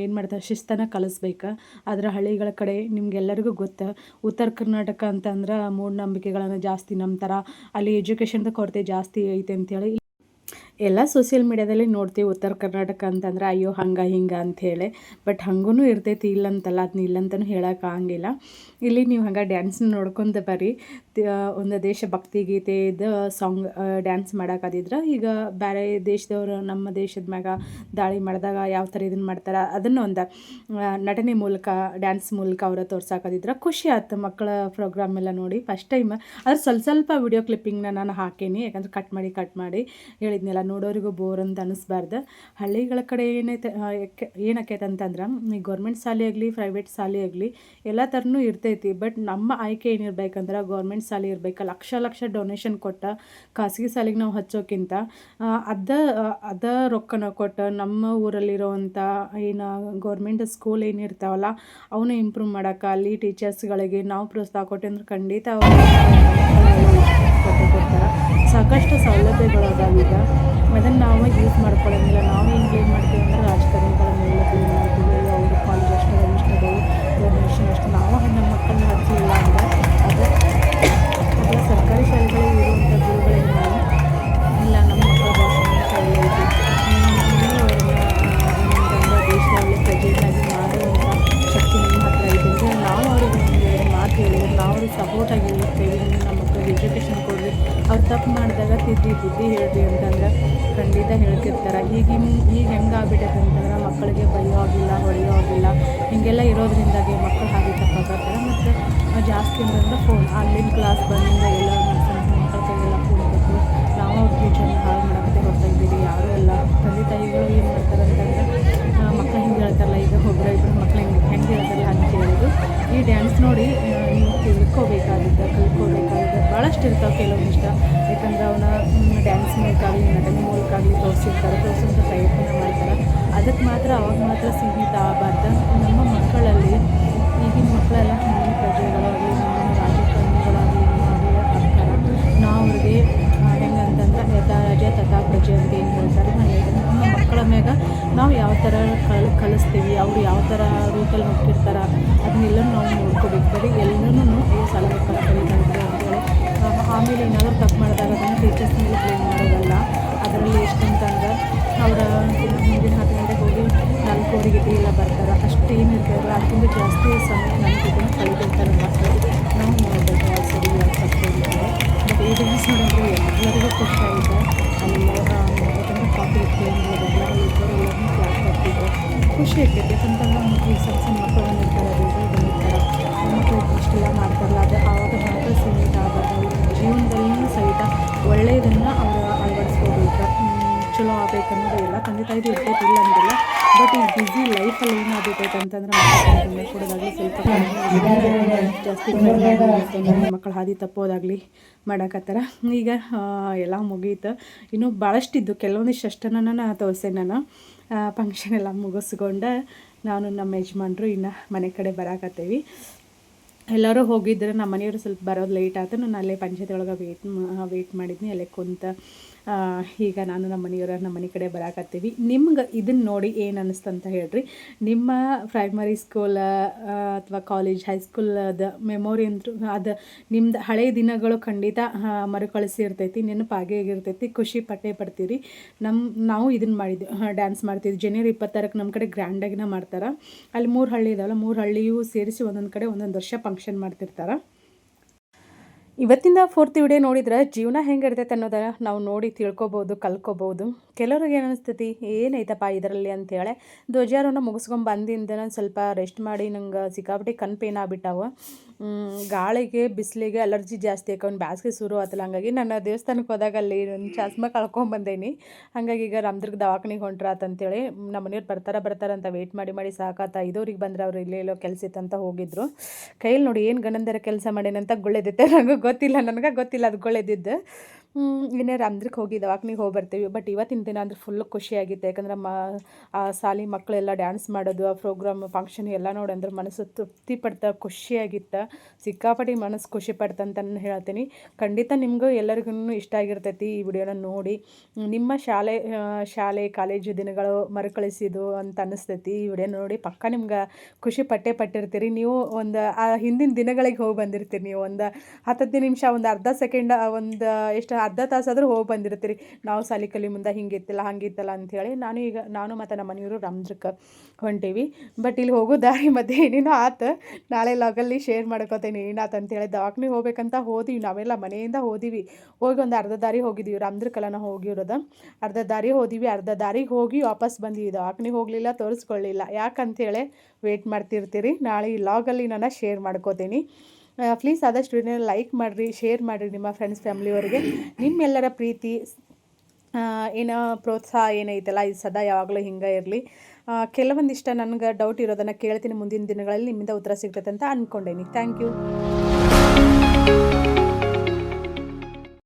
ಏನು ಮಾಡ್ತಾರೆ ಶಿಸ್ತನ ಕಲಿಸ್ಬೇಕು. ಆದರೆ ಹಳ್ಳಿಗಳ ಕಡೆ ನಿಮಗೆಲ್ಲರಿಗೂ ಗೊತ್ತು, ಉತ್ತರ ಕರ್ನಾಟಕ ಅಂತಂದ್ರೆ ಮೂಢನಂಬಿಕೆಗಳನ್ನು ಜಾಸ್ತಿ ನಂಬ್ತಾರೆ. ಅಲ್ಲಿ ಎಜುಕೇಷನ್ದು ಕೊರತೆ ಜಾಸ್ತಿ ಐತೆ ಅಂತೇಳಿ ಎಲ್ಲ ಸೋಷಿಯಲ್ ಮೀಡ್ಯಾದಲ್ಲಿ ನೋಡ್ತೀವಿ, ಉತ್ತರ ಕರ್ನಾಟಕ ಅಂತಂದ್ರೆ, ಅಯ್ಯೋ, ಹಂಗೆ, ಹಿಂಗೆ ಅಂಥೇಳಿ ಬಟ್ ಹಂಗೂ ಇರ್ತೈತಿ ಇಲ್ಲಂತಲ್ಲ ಅದನ್ನ ಇಲ್ಲಂತನೂ ಹೇಳೋಕ್ಕಾಗಂಗಿಲ್ಲ ಇಲ್ಲಿ ನೀವು ಹಂಗೆ ಡ್ಯಾನ್ಸ್ನ ನೋಡ್ಕೊಂತ ಬರ್ರಿ ಒಂದು ದೇಶಭಕ್ತಿ ಇದ್ದ ಸಾಂಗ್ ಡ್ಯಾನ್ಸ್ ಮಾಡೋಕ್ಕಾದಿದ್ರೆ ಈಗ ಬೇರೆ ದೇಶದವರು ನಮ್ಮ ದೇಶದ ಮ್ಯಾಗ ದಾಳಿ ಮಾಡಿದಾಗ ಯಾವ ಥರ ಇದನ್ನು ಮಾಡ್ತಾರೆ, ಅದನ್ನು ಒಂದು ನಟನೆ ಮೂಲಕ, ಡ್ಯಾನ್ಸ್ ಮೂಲಕ ಅವರ ತೋರ್ಸಾಕದಿದ್ರೆ ಖುಷಿ ಆಯ್ತು ಮಕ್ಕಳ ಪ್ರೋಗ್ರಾಮ್ ಎಲ್ಲ ನೋಡಿ ಫಸ್ಟ್ ಟೈಮ್ ಅದ್ರ ಸ್ವಲ್ಪ ಸ್ವಲ್ಪ ವಿಡಿಯೋ ಕ್ಲಿಪ್ಪಿಂಗ್ನ ನಾನು ಹಾಕೇನಿ, ಯಾಕಂದ್ರೆ ಕಟ್ ಮಾಡಿ ಕಟ್ ಮಾಡಿ ಹೇಳಿದ್ನೆಲ್ಲ, ನೋಡೋರಿಗೂ ಬೋರ್ ಅಂತ ಅನ್ನಿಸ್ಬಾರ್ದು ಹಳ್ಳಿಗಳ ಕಡೆ ಏನೈತೆ ಏನಕ್ಕೈತೆ ಅಂತಂದ್ರೆ, ಈ ಗೌರ್ಮೆಂಟ್ ಶಾಲೆ ಆಗಲಿ ಪ್ರೈವೇಟ್ ಶಾಲೆ ಆಗಲಿ, ಎಲ್ಲ ಥರನೂ ಇರ್ತೈತಿ ಬಟ್ ನಮ್ಮ ಆಯ್ಕೆ ಏನಿರ್ಬೇಕಂದ್ರೆ ಗೌರ್ಮೆಂಟ್ ಶಾಲೆ ಇರಬೇಕು, ಲಕ್ಷ ಲಕ್ಷ ಡೊನೇಷನ್ ಕೊಟ್ಟ, ಖಾಸಗಿ ಸಾಲಿಗೆ ನಾವು ಹಚ್ಚೋಕ್ಕಿಂತ ಅದ ಅದ ರೊಕ್ಕನ ಕೊಟ್ಟು ನಮ್ಮ ಊರಲ್ಲಿರೋವಂಥ ಏನು ಗೌರ್ಮೆಂಟ್ ಸ್ಕೂಲ್ ಏನಿರ್ತಾವಲ್ಲ ಅವನ್ನ ಇಂಪ್ರೂವ್ ಮಾಡೋಕೆ ಅಲ್ಲಿ ಟೀಚರ್ಸ್ಗಳಿಗೆ ನಾವು ಪ್ರೋತ್ಸಾಹ ಕೊಟ್ಟೆ ಅಂದ್ರೆ ಖಂಡಿತ ಕೊಡ್ತಾರೆ. ಸಾಕಷ್ಟು ಸೌಲಭ್ಯಗಳು ಅದನ್ನು ನಾವು ಯೂಸ್ ಮಾಡ್ಕೊಳ್ಳೋಂಗಿಲ್ಲ ನಾವು ಏನು ಮಾಡ್ತೀವಿ ಹೇಳಿದ್ರೆ ಸಪೋರ್ಟ್ ಅವ್ರಿಗೆ ಸಪೋರ್ಟಾಗಿ ಇರ್ತೇವೆ ನೀವು ನಮ್ಮ ಮಕ್ಕಳಿಗೆ ಎಜುಕೇಷನ್ ಕೊಡ್ರಿ ಅವ್ರು ತಪ್ಪು ಮಾಡಿದಾಗ ತಿದ್ದಿ ಬುದ್ಧಿ ಹೇಳ್ರಿ ಅಂತಂದ್ರೆ ಖಂಡಿತ ಹೇಳ್ತಿರ್ತಾರೆ. ಈಗಿನ ಈಗ ಹೆಂಗೆ ಆಗ್ಬಿಟ್ಟೈತೆ ಅಂತಂದ್ರೆ ಮಕ್ಕಳಿಗೆ ಬೈಯೋ ಆಗಿಲ್ಲ ಹೊಡೆಯೋ ಆಗಿಲ್ಲ ಹೀಗೆಲ್ಲ ಇರೋದ್ರಿಂದಾಗಿ ಮಕ್ಕಳು ಹಾಗೆ ತಪ್ಪಾಗ್ತಾರೆ ಮತ್ತು ಜಾಸ್ತಿ ಅಂತಂದ್ರೆ ಫೋನ್ ಆನ್ಲೈನ್ ಕ್ಲಾಸ್ ಬಂದಿಂದ ಎಲ್ಲ ಮಕ್ಕಳ ಕೈಗೆಲ್ಲ ಫೋನ್ ನಾವು ಅವ್ರ ಫ್ಯೂಚರ್ನ ಹಾಳು ಮಾಡೋಕ್ಕೆ ಹೋಗ್ತಾ ಇದ್ದೀವಿ. ಯಾರೂ ಎಲ್ಲ ತಂದೆ ತಾಯಿಗಳು ಏನು ಮಾಡ್ತಾರೆ ಅಂತಂದ್ರೆ ಮಕ್ಕಳು ಹಿಂಗೆ ಹೇಳ್ತಾರಲ್ಲ, ಈಗ ಒಬ್ಬರ ಇಬ್ಬರು ಮಕ್ಕಳು ಹೆಂಗೆ ಹೆಂಗೆ ಹೇಳ್ತಾರಲ್ಲ ಅಂತ ಕೇಳೋದು ಈ ಡ್ಯಾನ್ಸ್ ನೋಡಿ ನೀವು ತಿಳ್ಕೊಬೇಕಾಗಿದ್ದ ಕಲ್ತ್ಕೋಬೇಕಾಗಿದ್ದ ಭಾಳಷ್ಟು ಇರ್ತಾವೆ ಕೆಲವೊಂದಿಷ್ಟ. ಯಾಕಂದ್ರೆ ಅವನ ಡ್ಯಾನ್ಸ್ ಮೂಲಕ ಆಗಲಿ ನಟನೆ ಮೂಲಕ ಆಗಲಿ ತೋರಿಸಿರ್ತಾರೆ ತೋರಿಸುವಂಥ ಪ್ರಯತ್ನ ಮಾಡ್ತಾರೆ. ಅದಕ್ಕೆ ಮಾತ್ರ ಅವಾಗ ಮಾತ್ರ ಸೀಮಿತ ಆಗಬಾರ್ದು. ನಮ್ಮ ಮಕ್ಕಳಲ್ಲಿ, ಈಗಿನ ಮಕ್ಕಳೆಲ್ಲ ನಮ್ಮ ಪ್ರಜೆಗಳಾಗಲಿ, ನಮ್ಮ ರಾಜಕಾರಣಿಗಳಾಗಲಿ ಆಗಲಿ ಆಗ್ತಾರೆ ನಾವು ಅವ್ರಿಗೆ ಹೆಂಗಂತಂದ್ರೆ ಯಥಾ ರಾಜ ತಥಾ ಪ್ರಜೆ ಕಲ್ ಅವರು ಯಾವ ಥರ ರೂಟಲ್ಲಿ ಹೋಗ್ತಿರ್ತಾರೆ, ಅದನ್ನೆಲ್ಲ ನಾವು ನೋಡ್ಕೋಬೇಕು. ಬರೀ ಎಲ್ಲನೂ ಈ ಸಲ ಅಂತೇಳಿ ಆಮೇಲೆ ಏನಾದರೂ ತಪ್ಪು ಮಾಡಿದಾಗ ಅದನ್ನು ಟೀಚರ್ಸ್ ಮೇಲೆ ಬ್ಲೇಮ್ ಮಾಡೋದಲ್ಲ. ಅದರಲ್ಲಿ ಎಷ್ಟಂತಂದ್ರೆ, ಅವರ ಮುಂದಿನ ಹತ್ತು ಗಂಟೆಗೆ ಹೋಗಿ ನಾಲ್ಕೂವರೆಗೆ ಟೀ ಎಲ್ಲ ಬರ್ತಾರೆ. ಅಷ್ಟು ಏನು ಇರ್ತಾರಲ್ಲ ಅದಕ್ಕಿಂತ ಜಾಸ್ತಿ ಸಮಯ ನಮ್ಮ ಜೊತೆ ಕಳೆದಿರ್ತಾರೆ ಮಕ್ಕಳು. ನಾವು ನೋಡಬೇಕು ಯಾವ ಸರಿ ಯಾವ ತಪ್ಪು ಇರ್ತಾರೆ ಬಟ್ ಈ ದಿನ ನೋಡಿದ್ರೆ ಎಲ್ಲರಿಗೂ ಖುಷಿ ಆಗಿದೆ ಅಲ್ಲಿ ಕ್ಲೇಮ್ ಕಾಪಿ ಇಟ್ಕೊಂಡು ಖುಷಿ ಆಗ್ತೈತೆ. ಯಾಕಂತಂದ್ರೆ ಮಕ್ಕಳು ಸಣ್ಣ ಸಣ್ಣ ಮಕ್ಕಳು ಬಂದಿರ್ತಾರೆ ಬಂದಿರ್ತಾರೆ ಮಕ್ಕಳು ಇಷ್ಟೆಲ್ಲ ಮಾಡ್ತಾರಲ್ಲ ಅದು ಆವಾಗ ಮಾತ್ರ ಸೀಮಿತ ಆಗೋದು ಜೀವನದಲ್ಲಿಯೂ ಸಹಿತ ಒಳ್ಳೆಯದನ್ನು ಅವರು ಅಳವಡಿಸ್ಕೋಬೇಕು ಚಲೋ ಆಗ್ಬೇಕನ್ನೋದು ಎಲ್ಲ ತಂದೆ ತಾಯಿದು ಇರ್ತೈತೆ ಇಲ್ಲ ಅಂದಿಲ್ಲ. ಬಟ್ ಈ ಬ್ಯುಸಿ ಲೈಫಲ್ಲಿ ಏನಾಗ್ಬಿಟ್ಟೈತೆ ಅಂತಂದ್ರೆ ಮಕ್ಕಳು ಕೊಡೋದಾಗಲಿ, ಸ್ವಲ್ಪ ಜಾಸ್ತಿ ಮಕ್ಕಳು ಹಾದಿ ತಪ್ಪೋದಾಗಲಿ ಮಾಡೋಕತ್ತಾರ. ಈಗ ಎಲ್ಲ ಮುಗೀತು. ಇನ್ನೂ ಭಾಳಷ್ಟಿದ್ದು ಕೆಲವೊಂದಿಷ್ಟು ಅಷ್ಟನ್ನು ನಾನು ತೋರಿಸೆ ನಾನು. ಫಂಕ್ಷನ್ ಎಲ್ಲ ಮುಗಿಸ್ಕೊಂಡು ನಾನು ನಮ್ಮ ಯಜಮಾನ್ರು ಇನ್ನು ಮನೆ ಕಡೆ ಬರಾಕತ್ತೀವಿ. ಎಲ್ಲರೂ ಹೋಗಿದ್ರೆ ನಮ್ಮ ಮನೆಯವರು ಸ್ವಲ್ಪ ಬರೋದು ಲೇಟ್ ಆಯ್ತು ನಾನು ಅಲ್ಲೇ ಪಂಚಾಯತಿ ಒಳಗೆ ವೇಟ್ ವೇಟ್ ಮಾಡಿದ್ನಿ. ಅಲ್ಲೇ ಕುಂತ ಈಗ ನಾನು ನಮ್ಮ ಮನೆಯವ್ರ, ನಮ್ಮ ಮನೆ ಕಡೆ ಬರಾಕತ್ತೀವಿ ನಿಮ್ಗೆ ಇದನ್ನು ನೋಡಿ ಏನು ಅಂತ ಹೇಳ್ರಿ. ನಿಮ್ಮ ಪ್ರೈಮರಿ ಸ್ಕೂಲ್ ಅಥವಾ ಕಾಲೇಜ್ ಹೈಸ್ಕೂಲದ ಮೆಮೊರಿ ಅಂತೂ ಅದು ನಿಮ್ದು ಹಳೆ ದಿನಗಳು ಖಂಡಿತ ಮರುಕಳಿಸಿ ಇರ್ತೈತಿ, ನೆನಪಾಗೇ ಆಗಿರ್ತೈತಿ, ಖುಷಿ ಪಟ್ಟೆ ಪಡ್ತೀರಿ. ನಮ್ಮ ನಾವು ಇದನ್ನು ಮಾಡಿದ್ವಿ ಡ್ಯಾನ್ಸ್ ಮಾಡ್ತಿದ್ವಿ ಜನವರಿ ಇಪ್ಪತ್ತಾರಕ್ಕೆ ನಮ್ಮ ಕಡೆ ಗ್ರ್ಯಾಂಡಾಗಿನ ಮಾಡ್ತಾರೆ. ಅಲ್ಲಿ ಮೂರು ಹಳ್ಳಿ ಇದಾವಲ್ಲ, ಮೂರು ಹಳ್ಳಿಯೂ ಸೇರಿಸಿ ಒಂದೊಂದು ಕಡೆ ಒಂದೊಂದು ವರ್ಷ ಫಂಕ್ಷನ್ ಮಾಡ್ತಿರ್ತಾರೆ. ಇವತ್ತಿಂದ ಫೋರ್ತ್ ವಿಡಿಯೋ ನೋಡಿದ್ರೆ ಜೀವನ ಹೆಂಗಿರ್ತೈತೆ ಅನ್ನೋದ ನಾವು ನೋಡಿ ತಿಳ್ಕೊಬೋದು, ಕಲ್ಕೋಬೋದು. ಕೆಲವ್ರಿಗೆ ಏನು ಅನಿಸ್ತೈತಿ, ಏನೈತಪ್ಪ ಇದರಲ್ಲಿ ಅಂತೇಳಿ. ಧ್ವಜಾರೋಹಣ ಮುಗಿಸ್ಕೊಂಡು ಬಂದಿಂದ ನಾನು ಸ್ವಲ್ಪ ರೆಸ್ಟ್ ಮಾಡಿ ನಂಗೆ ಸಿಕ್ಕಾಪಟ್ಟೆ ಕಣ್ ಪೇನ್ ಆಗಿಬಿಟ್ಟಾವ. ಗಾಳಿಗೆ, ಬಿಸಿಲಿಗೆ ಅಲರ್ಜಿ ಜಾಸ್ತಿ ಯಾಕೆ ಅವ್ನು ಬ್ಯಾಸ್ಗೆ ಶುರು ಆತಲ್ಲ, ಹಂಗಾಗಿ ನನ್ನ ದೇವಸ್ಥಾನಕ್ಕೆ ಹೋದಾಗ ಅಲ್ಲಿ ನನ್ನ ಚಸ್ಮ ಕಳ್ಕೊಂಬಂದೇನಿ ಹಾಗಾಗಿ ಈಗ ರಾಮದುರ್ಗ ದವಾಖಾನಿಗೆ ಹೊಂಟ್ರಾತ್ ಅಂತೇಳಿ. ನಮ್ಮ ಮನೆಯವ್ರು ಬರ್ತಾರ ಬರ್ತಾರ ಅಂತ ವೆಯ್ಟ್ ಮಾಡಿ ಮಾಡಿ ಸಾಕಾತ ಇದೋರಿಗೆ ಬಂದ್ರೆ ಅವ್ರು ಇಲ್ಲೇ ಇಲ್ಲೋ ಕೆಲಸ ಇತ್ತಂತ ಹೋಗಿದ್ರು. ಕೈಯಲ್ಲಿ ನೋಡಿ ಏನು ಗಣಂದರ ಕೆಲಸ ಮಾಡೇನಂತ ಗುಳ್ಳೆದೈತೆ ನನಗೆ ಗೊತ್ತಿಲ್ಲ ನನಗೆ ಗೊತ್ತಿಲ್ಲ ಅದು ಗುಳ್ಳೆದಿದ್ದು. ಇನ್ನೇ ಅಂದ್ರಕ್ಕೆ ಹೋಗಿ ದವಾಖಾನಿಗೆ ಹೋಗಿ ಬರ್ತೀವಿ. ಬಟ್ ಇವತ್ತಿನ ದಿನ ಅಂದ್ರೆ ಫುಲ್ ಖುಷಿಯಾಗಿತ್ತು ಯಾಕಂದ್ರೆ ಮ ಆ ಸಾಲಿ ಮಕ್ಕಳೆಲ್ಲ ಡ್ಯಾನ್ಸ್ ಮಾಡೋದು, ಆ ಪ್ರೋಗ್ರಾಮ್ ಫಂಕ್ಷನ್ ಎಲ್ಲ ನೋಡಿ ಅಂದ್ರೆ ಮನಸ್ಸು ತೃಪ್ತಿ ಪಡ್ತಾ ಖುಷಿಯಾಗಿತ್ತು ಸಿಕ್ಕಾಪಟ್ಟಿ ಮನಸ್ಸು ಖುಷಿ ಪಡ್ತಂತ ಹೇಳ್ತೀನಿ. ಖಂಡಿತ ನಿಮಗೂ ಎಲ್ಲರಿಗೂ ಇಷ್ಟ ಆಗಿರ್ತೈತಿ ಈ ವಿಡಿಯೋನ ನೋಡಿ. ನಿಮ್ಮ ಶಾಲೆ ಶಾಲೆ ಕಾಲೇಜು ದಿನಗಳು ಮರುಕಳಿಸಿದು ಅಂತ ಅನ್ನಿಸ್ತೈತಿ ಈ ವಿಡಿಯೋ ನೋಡಿ ಪಕ್ಕ ನಿಮ್ಗೆ ಖುಷಿ ಪಟ್ಟೆ ಪಟ್ಟಿರ್ತೀರಿ. ನೀವು ಒಂದು, ಆ ಹಿಂದಿನ ದಿನಗಳಿಗೆ ಹೋಗಿ ಬಂದಿರ್ತೀರಿ ನೀವು. ಒಂದು ಹತ್ತತ್ತು ನಿಮಿಷ, ಒಂದು ಅರ್ಧ ಸೆಕೆಂಡ್ ಒಂದು ಎಷ್ಟು ಅರ್ಧ ತಾಸಾದರೂ ಹೋಗಿ ಬಂದಿರ್ತೀರಿ ನಾವು ಸಾಲಿ ಕಲಿ ಮುಂದೆ ಹಿಂಗಿತ್ತಲ್ಲ ಹಂಗಿತ್ತಲ್ಲ ಅಂಥೇಳಿ ನಾನು ಈಗ, ನಾನು ಮತ್ತು ನಮ್ಮ ಮನೆಯವರು ರಾಮದುರ್ಗಕ್ಕೆ ಹೊಂಟೀವಿ. ಬಟ್ ಇಲ್ಲಿ ಹೋಗೋ ದಾರಿ ಮಧ್ಯೆ ಏನೇನೋ ಆತ. ನಾಳೆ ಲಾಗಲ್ಲಿ ಶೇರ್ ಮಾಡ್ಕೋತೇನೆ, ಏನಾತು ಅಂತೇಳಿ ದವಾಖಾನೆ ಹೋಗ್ಬೇಕಂತ ಹೋದಿವಿ. ನಾವೆಲ್ಲ ಮನೆಯಿಂದ ಹೋದಿವಿ. ಹೋಗಿ ಒಂದು ಅರ್ಧ ದಾರಿ ಹೋಗಿದ್ದೀವಿ ನಾವು ಹೋಗಿರೋದು. ಅರ್ಧ ದಾರಿ ಹೋದಿವಿ, ಅರ್ಧ ದಾರಿಗೆ ಹೋಗಿ ವಾಪಸ್ ಬಂದೀವಿ. ದವಾಖಾನೆ ಹೋಗಲಿಲ್ಲ ತೋರಿಸ್ಕೊಳ್ಳಿಲ್ಲ ಯಾಕಂತೇಳಿ ವೇಟ್ ಮಾಡ್ತಿರ್ತೀರಿ. ನಾಳೆ ಈ ಲಾಗಲ್ಲಿ ನಾನು ಶೇರ್ ಮಾಡ್ಕೋತೀನಿ. ಪ್ಲೀಸ್ ಆದಷ್ಟು ವಿಡಿಯೋನ ಲೈಕ್ ಮಾಡಿರಿ ಶೇರ್ ಮಾಡಿರಿ ನಿಮ್ಮ ಫ್ರೆಂಡ್ಸ್ ಫ್ಯಾಮಿಲಿಯವರಿಗೆ ನಿಮ್ಮೆಲ್ಲರ ಪ್ರೀತಿ ಏನೋ ಪ್ರೋತ್ಸಾಹ ಏನೈತಲ್ಲ, ಇದು ಸದಾ ಯಾವಾಗಲೂ ಹಿಂಗೆ ಇರಲಿ. ಕೆಲವೊಂದಿಷ್ಟ ನನಗೆ ಡೌಟ್ ಇರೋದನ್ನು ಕೇಳ್ತೀನಿ ಮುಂದಿನ ದಿನಗಳಲ್ಲಿ, ನಿಮ್ಮಿಂದ ಉತ್ತರ ಸಿಗ್ತೈತೆ ಅಂತ ಅಂದ್ಕೊಂಡೇನಿ ಥ್ಯಾಂಕ್ ಯು